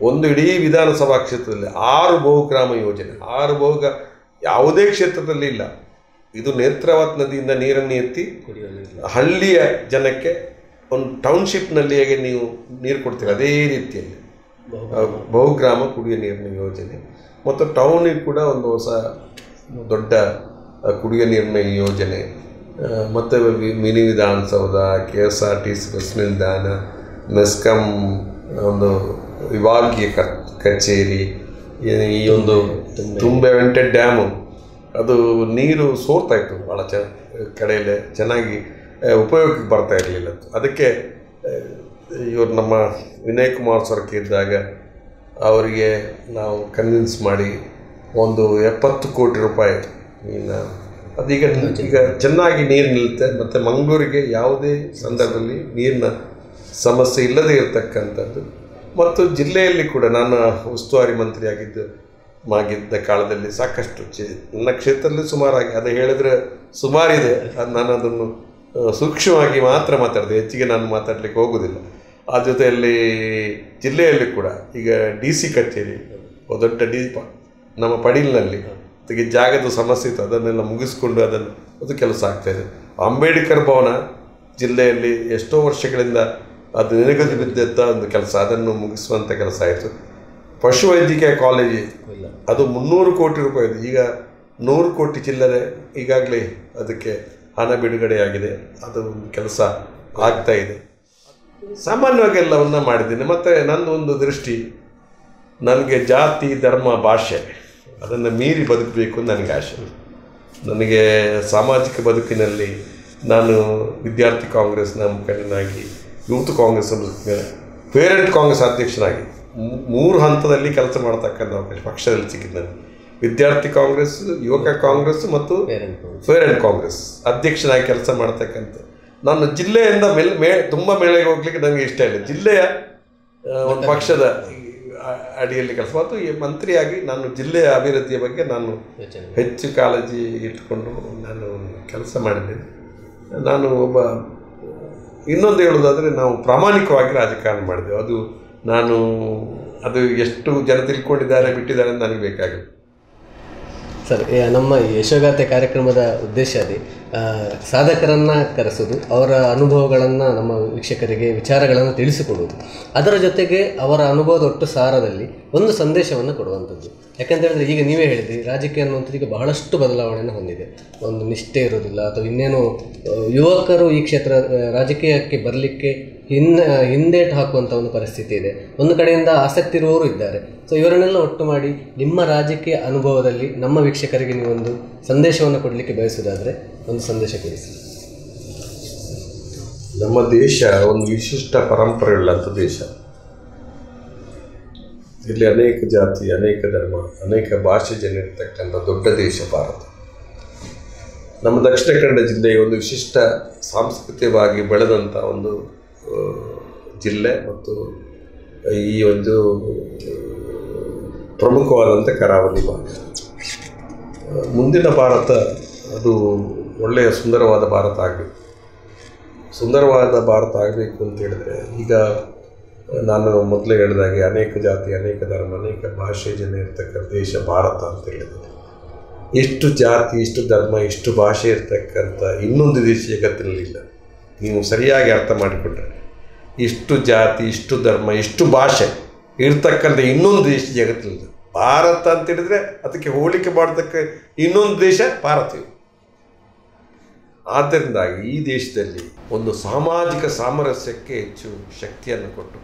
Speaker 2: ಒಂದು ಇಡೀ ವಿಧಾನಸಭಾ ಕ್ಷೇತ್ರದಲ್ಲಿ ಆರು ಬಹುಗ್ರಾಮ ಯೋಜನೆ ಆರು ಬಹುಗ ಯಾವುದೇ ಕ್ಷೇತ್ರದಲ್ಲಿ ಇಲ್ಲ. ಇದು ನೇತ್ರಾವತ್ ನದಿಯಿಂದ ನೀರನ್ನು ಎತ್ತಿ ಹಳ್ಳಿಯ ಜನಕ್ಕೆ ಒಂದು ಟೌನ್ಶಿಪ್ನಲ್ಲಿ ಹೇಗೆ ನೀವು ನೀರು ಕೊಡ್ತೀರಿ? ಅದೇ ರೀತಿಯಲ್ಲಿ. ಬಹುಗ್ರಾಮ. ಕುಡಿಯುವ ನೀರಿನ ಯೋಜನೆ. ಮತ್ತು ಟೌನಿಗೆ ಕೂಡ ಒಂದು ಹೊಸ ದೊಡ್ಡ ಕುಡಿಯ ಕುಡಿಯುವ ನೀರಿನ ಯೋಜನೆ. ಮತ್ತು mini Vidhana Soudha K S R T C bus Mescom MESCOM ಒಂದು ವಿಭಾಗೀಯ ಕಚೇರಿ, ಈ- ಒಂದು ತುಂಬೆ ವೆಂಟೆ ಡ್ಯಾಮು ಅದು ನೀರು ಸೋರ್ತಾ ಇತ್ತು ಭಾಳ ಚ ಕಡೆಯಲ್ಲಿ ಚೆನ್ನಾಗಿ ಉಪಯೋಗಕ್ಕೆ ಬರ್ತಾ ಇರಲಿಲ್ಲ ಅದಕ್ಕೆ ಇವರು ನಮ್ಮ ವಿನಯ್ ಕುಮಾರ್ ಸರ್ಕ ಇದ್ದಾಗ ಅವರಿಗೆ ನಾವು ಕನ್ವಿನ್ಸ್ ಮಾಡಿ ಒಂದು ಎಪ್ಪತ್ತು ಕೋಟಿ ರೂಪಾಯಿ ಅದೀಗ ಈಗ ಚೆನ್ನಾಗಿ ನೀರು ನಿಲ್ಲುತ್ತೆ ಮತ್ತು ಮಂಗಳೂರಿಗೆ ಯಾವುದೇ ಸಂದರ್ಭದಲ್ಲಿ ನೀರಿನ ಸಮಸ್ಯೆ ಇಲ್ಲದೇ ಇರತಕ್ಕಂಥದ್ದು. ಮತ್ತು ಜಿಲ್ಲೆಯಲ್ಲಿ ಕೂಡ ನಾನು ಉಸ್ತುವಾರಿ ಮಂತ್ರಿಯಾಗಿದ್ದು, ಆಗಿದ್ದ ಕಾಲದಲ್ಲಿ ಸಾಕಷ್ಟು ಚಿ ನನ್ನ ಕ್ಷೇತ್ರದಲ್ಲಿ ಸುಮಾರಾಗಿ, ಅದು ಹೇಳಿದ್ರೆ ಸುಮಾರಿದೆ. ಅದು ನಾನು ಅದನ್ನು ಸೂಕ್ಷ್ಮವಾಗಿ ಮಾತ್ರ ಮಾತಾಡಿದೆ. ಹೆಚ್ಚಿಗೆ ನಾನು ಮಾತಾಡಲಿಕ್ಕೆ ಹೋಗೋದಿಲ್ಲ. ಆ ಜೊತೆಯಲ್ಲಿ ಜಿಲ್ಲೆಯಲ್ಲಿ ಕೂಡ ಈಗ ಡಿ ಸಿ ಕಚೇರಿ ದೊಡ್ಡ ಡಿ ನಮ್ಮ ಪಡೀಲಿನಲ್ಲಿ ಅದಕ್ಕೆ ಜಾಗದ ಸಮಸ್ಯೆ ಇತ್ತು. ಅದನ್ನೆಲ್ಲ ಮುಗಿಸ್ಕೊಂಡು ಅದನ್ನು, ಅದು ಕೆಲಸ ಆಗ್ತಾಯಿದೆ ಅಂಬೇಡ್ಕರ್ ಭವನ ಜಿಲ್ಲೆಯಲ್ಲಿ ಎಷ್ಟೋ ವರ್ಷಗಳಿಂದ ಅದು ನೆನೆಗದು ಬಿದ್ದಂಥ ಒಂದು ಕೆಲಸ ಅದನ್ನು ಮುಗಿಸುವಂಥ ಕೆಲಸ ಆಯಿತು. ಪಶುವೈದ್ಯಕೀಯ ಕಾಲೇಜು ಅದು ಮುನ್ನೂರು ಕೋಟಿ ರೂಪಾಯಿ ಇದೆ. ಈಗ ನೂರು ಕೋಟಿ ಚಿಲ್ಲರೆ ಈಗಾಗಲೇ ಅದಕ್ಕೆ ಹಣ ಬಿಡುಗಡೆಯಾಗಿದೆ. ಅದು ಒಂದು ಕೆಲಸ ಆಗ್ತಾ ಇದೆ. ಸಾಮಾನ್ಯವಾಗಿ ಎಲ್ಲವನ್ನ ಮಾಡಿದ್ದೀನಿ. ಮತ್ತು ನಂದು ಒಂದು ದೃಷ್ಟಿ ನನಗೆ ಜಾತಿ ಧರ್ಮ ಭಾಷೆ ಅದನ್ನು ಮೀರಿ ಬದುಕಬೇಕು ನನಗೆ ಆಸೆ. ನನಗೆ ಸಾಮಾಜಿಕ ಬದುಕಿನಲ್ಲಿ ನಾನು ವಿದ್ಯಾರ್ಥಿ ಕಾಂಗ್ರೆಸ್ನ ಮುಖಂಡನಾಗಿ ಯೂತ್ ಕಾಂಗ್ರೆಸ್ ಪೇರೆಂಟ್ ಕಾಂಗ್ರೆಸ್ ಅಧ್ಯಕ್ಷನಾಗಿ ಮೂರು ಹಂತದಲ್ಲಿ ಕೆಲಸ ಮಾಡತಕ್ಕಂಥ ಅವಕಾಶ ಪಕ್ಷದಲ್ಲಿ ಸಿಕ್ಕಿದ್ದು ನನಗೆ ವಿದ್ಯಾರ್ಥಿ ಕಾಂಗ್ರೆಸ್ ಯುವಕ ಕಾಂಗ್ರೆಸ್ ಮತ್ತು
Speaker 1: ಪೇರೆಂಟ್
Speaker 2: ಕಾಂಗ್ರೆಸ್. ಅಧ್ಯಕ್ಷನಾಗಿ ಕೆಲಸ ಮಾಡ್ತಕ್ಕಂಥ. ನಾನು ಜಿಲ್ಲೆಯಿಂದ ಮೇಲೆ ಮೇ ತುಂಬ ಮೇಳೆಗೆ ಹೋಗ್ಲಿಕ್ಕೆ ನನಗೆ ಇಷ್ಟ ಇಲ್ಲ. ಜಿಲ್ಲೆಯ ಒಂದು ಪಕ್ಷದ ಅಡಿಯಲ್ಲಿ ಕೆಲಸ ಮತ್ತು ಈ ಮಂತ್ರಿಯಾಗಿ ನಾನು ಜಿಲ್ಲೆಯ ಅಭಿವೃದ್ಧಿಯ ಬಗ್ಗೆ ನಾನು ಹೆಚ್ಚು ಕಾಳಜಿ ಇಟ್ಟುಕೊಂಡು ನಾನು ಕೆಲಸ ಮಾಡಿದ್ದೇನೆ. ನಾನು ಒಬ್ಬ ಇನ್ನೊಂದು ಹೇಳೋದಾದರೆ ನಾವು ಪ್ರಾಮಾಣಿಕವಾಗಿ ರಾಜಕಾರಣ ಮಾಡಿದೆವು. ಅದು ನಾನು, ಅದು ಎಷ್ಟು ಜನ ತಿಳ್ಕೊಂಡಿದ್ದಾರೆ, ಬಿಟ್ಟಿದ್ದಾರೆ ಅಂತ ನನಗೆ ಬೇಕಾಗಿಲ್ಲ.
Speaker 1: ಸರ್ ನಮ್ಮ ಯಶೋಗಾಥೆ ಕಾರ್ಯಕ್ರಮದ ಉದ್ದೇಶ ಅದೇ. ಸಾಧಕರನ್ನ ಕರೆಸೋದು, ಅವರ ಅನುಭವಗಳನ್ನು ನಮ್ಮ ವೀಕ್ಷಕರಿಗೆ ವಿಚಾರಗಳನ್ನು ತಿಳಿಸಿಕೊಡುವುದು. ಅದರ ಜೊತೆಗೆ ಅವರ ಅನುಭವದ ಒಟ್ಟು ಸಾರದಲ್ಲಿ ಒಂದು ಸಂದೇಶವನ್ನು ಕೊಡುವಂಥದ್ದು. ಯಾಕಂತೇಳಿದ್ರೆ ಈಗ ನೀವೇ ಹೇಳಿದ್ರಿ, ರಾಜಕೀಯ ಅನ್ನುವಂಥದ್ದು ಈಗ ಬಹಳಷ್ಟು ಬದಲಾವಣೆಯನ್ನು ಹೊಂದಿದೆ. ಒಂದು ನಿಷ್ಠೆ ಇರೋದಿಲ್ಲ ಅಥವಾ ಇನ್ನೇನು ಯುವಕರು ಈ ಕ್ಷೇತ್ರ ರಾಜಕೀಯಕ್ಕೆ ಬರಲಿಕ್ಕೆ ಹಿನ್ನ ಹಿಂದೇಟು ಹಾಕುವಂಥ ಒಂದು ಪರಿಸ್ಥಿತಿ ಇದೆ. ಒಂದು ಕಡೆಯಿಂದ ಆಸಕ್ತಿ ಇರುವವರು ಇದ್ದಾರೆ. ಸೊ ಇವರನ್ನೆಲ್ಲ ಒಟ್ಟು ಮಾಡಿ ನಿಮ್ಮ ರಾಜಕೀಯ ಅನುಭವದಲ್ಲಿ ನಮ್ಮ ವೀಕ್ಷಕರಿಗೆ ನೀವೊಂದು ಸಂದೇಶವನ್ನು ಕೊಡಲಿಕ್ಕೆ ಬಯಸುವುದಾದರೆ ಒಂದು ಸಂದೇಶ ಕೊಡಿ
Speaker 2: ನಮ್ಮ ದೇಶ ಒಂದು ವಿಶಿಷ್ಟ ಪರಂಪರೆಯುಳ್ಳಂಥ ದೇಶ. ಇಲ್ಲಿ ಅನೇಕ ಜಾತಿ, ಅನೇಕ ಧರ್ಮ, ಅನೇಕ ಭಾಷೆ ಜನ ಇರ್ತಕ್ಕಂಥ ದೊಡ್ಡ ದೇಶ ಭಾರತ. ನಮ್ಮ ದಕ್ಷಿಣ ಕನ್ನಡ ಜಿಲ್ಲೆಯ ಒಂದು ವಿಶಿಷ್ಟ ಸಾಂಸ್ಕೃತಿಕವಾಗಿ ಬೆಳೆದಂಥ ಒಂದು ಜಿಲ್ಲೆ ಮತ್ತು ಈ ಒಂದು, ಪ್ರಮುಖವಾದಂಥ ಕರಾವಳಿ ಭಾಗ. ಮುಂದಿನ ಭಾರತ ಅದು ಒಳ್ಳೆಯ ಸುಂದರವಾದ ಭಾರತ ಆಗಬೇಕು ಸುಂದರವಾದ ಭಾರತ ಆಗಬೇಕು ಅಂತ ಹೇಳಿದ್ರೆ, ಈಗ ನಾನು ಮೊದಲೇ ಹೇಳಿದಾಗೆ ಅನೇಕ ಜಾತಿ, ಅನೇಕ ಧರ್ಮ, ಅನೇಕ ಭಾಷೆ ಜನ ಇರ್ತಕ್ಕಂಥ ದೇಶ ಭಾರತ ಅಂತ ಹೇಳಿದೆ ಎಷ್ಟು ಜಾತಿ ಇಷ್ಟು ಧರ್ಮ ಇಷ್ಟು ಭಾಷೆ ಇರ್ತಕ್ಕಂಥ ಇನ್ನೊಂದು ದೇಶ ಜಗತ್ತಿನಲ್ಲಿಲ್ಲ ನೀವು ಸರಿಯಾಗಿ ಅರ್ಥ ಮಾಡಿಕೊಂಡ್ರೆ ಇಷ್ಟು ಜಾತಿ, ಇಷ್ಟು ಧರ್ಮ, ಇಷ್ಟು ಭಾಷೆ ಇರ್ತಕ್ಕಂಥ ಇನ್ನೊಂದು ದೇಶ ಜಗತ್ತಿನಲ್ಲಿಲ್ಲ ಭಾರತ ಅಂತ ಹೇಳಿದ್ರೆ ಅದಕ್ಕೆ ಹೋಲಿಕೆ ಮಾಡತಕ್ಕ ಇನ್ನೊಂದು ದೇಶ ಭಾರತೀಯ. ಆದ್ದರಿಂದಾಗಿ ಈ ದೇಶದಲ್ಲಿ ಒಂದು ಸಾಮಾಜಿಕ ಸಾಮರಸ್ಯಕ್ಕೆ ಹೆಚ್ಚು ಶಕ್ತಿಯನ್ನು ಕೊಟ್ಟು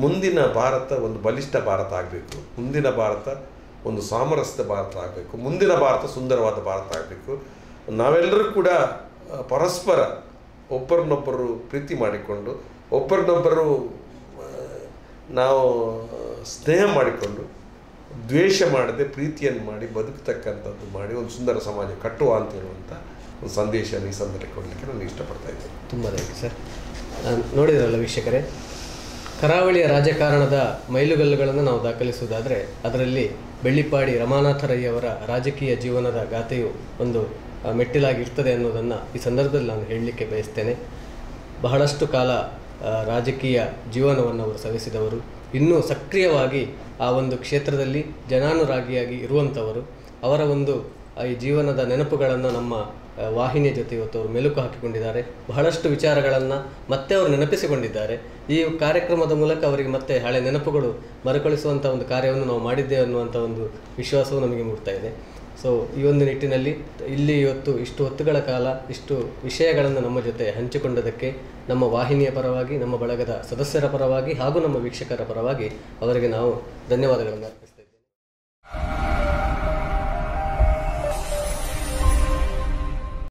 Speaker 2: ಮುಂದಿನ ಭಾರತ ಒಂದು ಬಲಿಷ್ಠ ಭಾರತ ಆಗಬೇಕು. ಮುಂದಿನ ಭಾರತ ಒಂದು ಸಾಮರಸ್ಯದ ಭಾರತ ಆಗಬೇಕು. ಮುಂದಿನ ಭಾರತ ಸುಂದರವಾದ ಭಾರತ ಆಗಬೇಕು. ನಾವೆಲ್ಲರೂ ಕೂಡ ಪರಸ್ಪರ ಒಬ್ಬರನ್ನೊಬ್ಬರು ಪ್ರೀತಿ ಮಾಡಿಕೊಂಡು, ಒಬ್ಬರನ್ನೊಬ್ಬರು ನಾವು ಸ್ನೇಹ ಮಾಡಿಕೊಂಡು, ದ್ವೇಷ ಮಾಡದೆ ಪ್ರೀತಿಯನ್ನು ಮಾಡಿ ಬದುಕತಕ್ಕಂಥದ್ದು ಮಾಡಿ ಒಂದು ಸುಂದರ ಸಮಾಜ ಕಟ್ಟುವ ಅಂತ ಹೇಳುವಂಥ ಒಂದು ಸಂದೇಶ ಈ ಕೊಡಲಿಕ್ಕೆ ನಾನು ಇಷ್ಟಪಡ್ತಾ
Speaker 1: ತುಂಬ ಸರ್. ನಾನ್ ನೋಡಿದ್ರಲ್ಲ ವೀಕ್ಷಕರೇ, ಕರಾವಳಿಯ ರಾಜಕಾರಣದ ಮೈಲುಗಲ್ಲುಗಳನ್ನು ನಾವು ದಾಖಲಿಸುವುದಾದರೆ ಅದರಲ್ಲಿ ಬೆಳ್ಳಿಪಾಡಿ ರಮಾನಾಥ ರೈ ಅವರ ರಾಜಕೀಯ ಜೀವನದ ಗಾಥೆಯು ಒಂದು ಮೆಟ್ಟಿಲಾಗಿರ್ತದೆ ಅನ್ನೋದನ್ನು ಈ ಸಂದರ್ಭದಲ್ಲಿ ನಾನು ಹೇಳಲಿಕ್ಕೆ ಬಯಸ್ತೇನೆ. ಬಹಳಷ್ಟು ಕಾಲ ರಾಜಕೀಯ ಜೀವನವನ್ನು ಅವರು ಸವಿಸಿದವರು. ಇನ್ನೂ ಸಕ್ರಿಯವಾಗಿ ಆ ಒಂದು ಕ್ಷೇತ್ರದಲ್ಲಿ ಜನಾನುರಾಗಿಯಾಗಿ ಇರುವಂಥವರು. ಅವರ ಒಂದು ಈ ಜೀವನದ ನೆನಪುಗಳನ್ನು ನಮ್ಮ ವಾಹಿನಿಯ ಜೊತೆ ಇವತ್ತು ಅವರು ಮೆಲುಕು ಹಾಕಿಕೊಂಡಿದ್ದಾರೆ. ಬಹಳಷ್ಟು ವಿಚಾರಗಳನ್ನು ಮತ್ತೆ ಅವರು ನೆನಪಿಸಿಕೊಂಡಿದ್ದಾರೆ. ಈ ಕಾರ್ಯಕ್ರಮದ ಮೂಲಕ ಅವರಿಗೆ ಮತ್ತೆ ಹಳೆ ನೆನಪುಗಳು ಮರುಕಳಿಸುವಂಥ ಒಂದು ಕಾರ್ಯವನ್ನು ನಾವು ಮಾಡಿದ್ದೇವೆ ಅನ್ನುವಂಥ ಒಂದು ವಿಶ್ವಾಸವು ನಮಗೆ ಮೂಡ್ತಾ ಇದೆ. ಸೊ ಈ ಒಂದು ನಿಟ್ಟಿನಲ್ಲಿ ಇಲ್ಲಿ ಇವತ್ತು ಇಷ್ಟು ಹೊತ್ತುಗಳ ಕಾಲ ಇಷ್ಟು ವಿಷಯಗಳನ್ನು ನಮ್ಮ ಜೊತೆ ಹಂಚಿಕೊಂಡದಕ್ಕೆ ನಮ್ಮ ವಾಹಿನಿಯ ಪರವಾಗಿ, ನಮ್ಮ ಬಳಗದ ಸದಸ್ಯರ ಪರವಾಗಿ ಹಾಗೂ ನಮ್ಮ ವೀಕ್ಷಕರ ಪರವಾಗಿ ಅವರಿಗೆ ನಾವು ಧನ್ಯವಾದಗಳನ್ನು ಅರ್ಪಿಸ್ತೇವೆ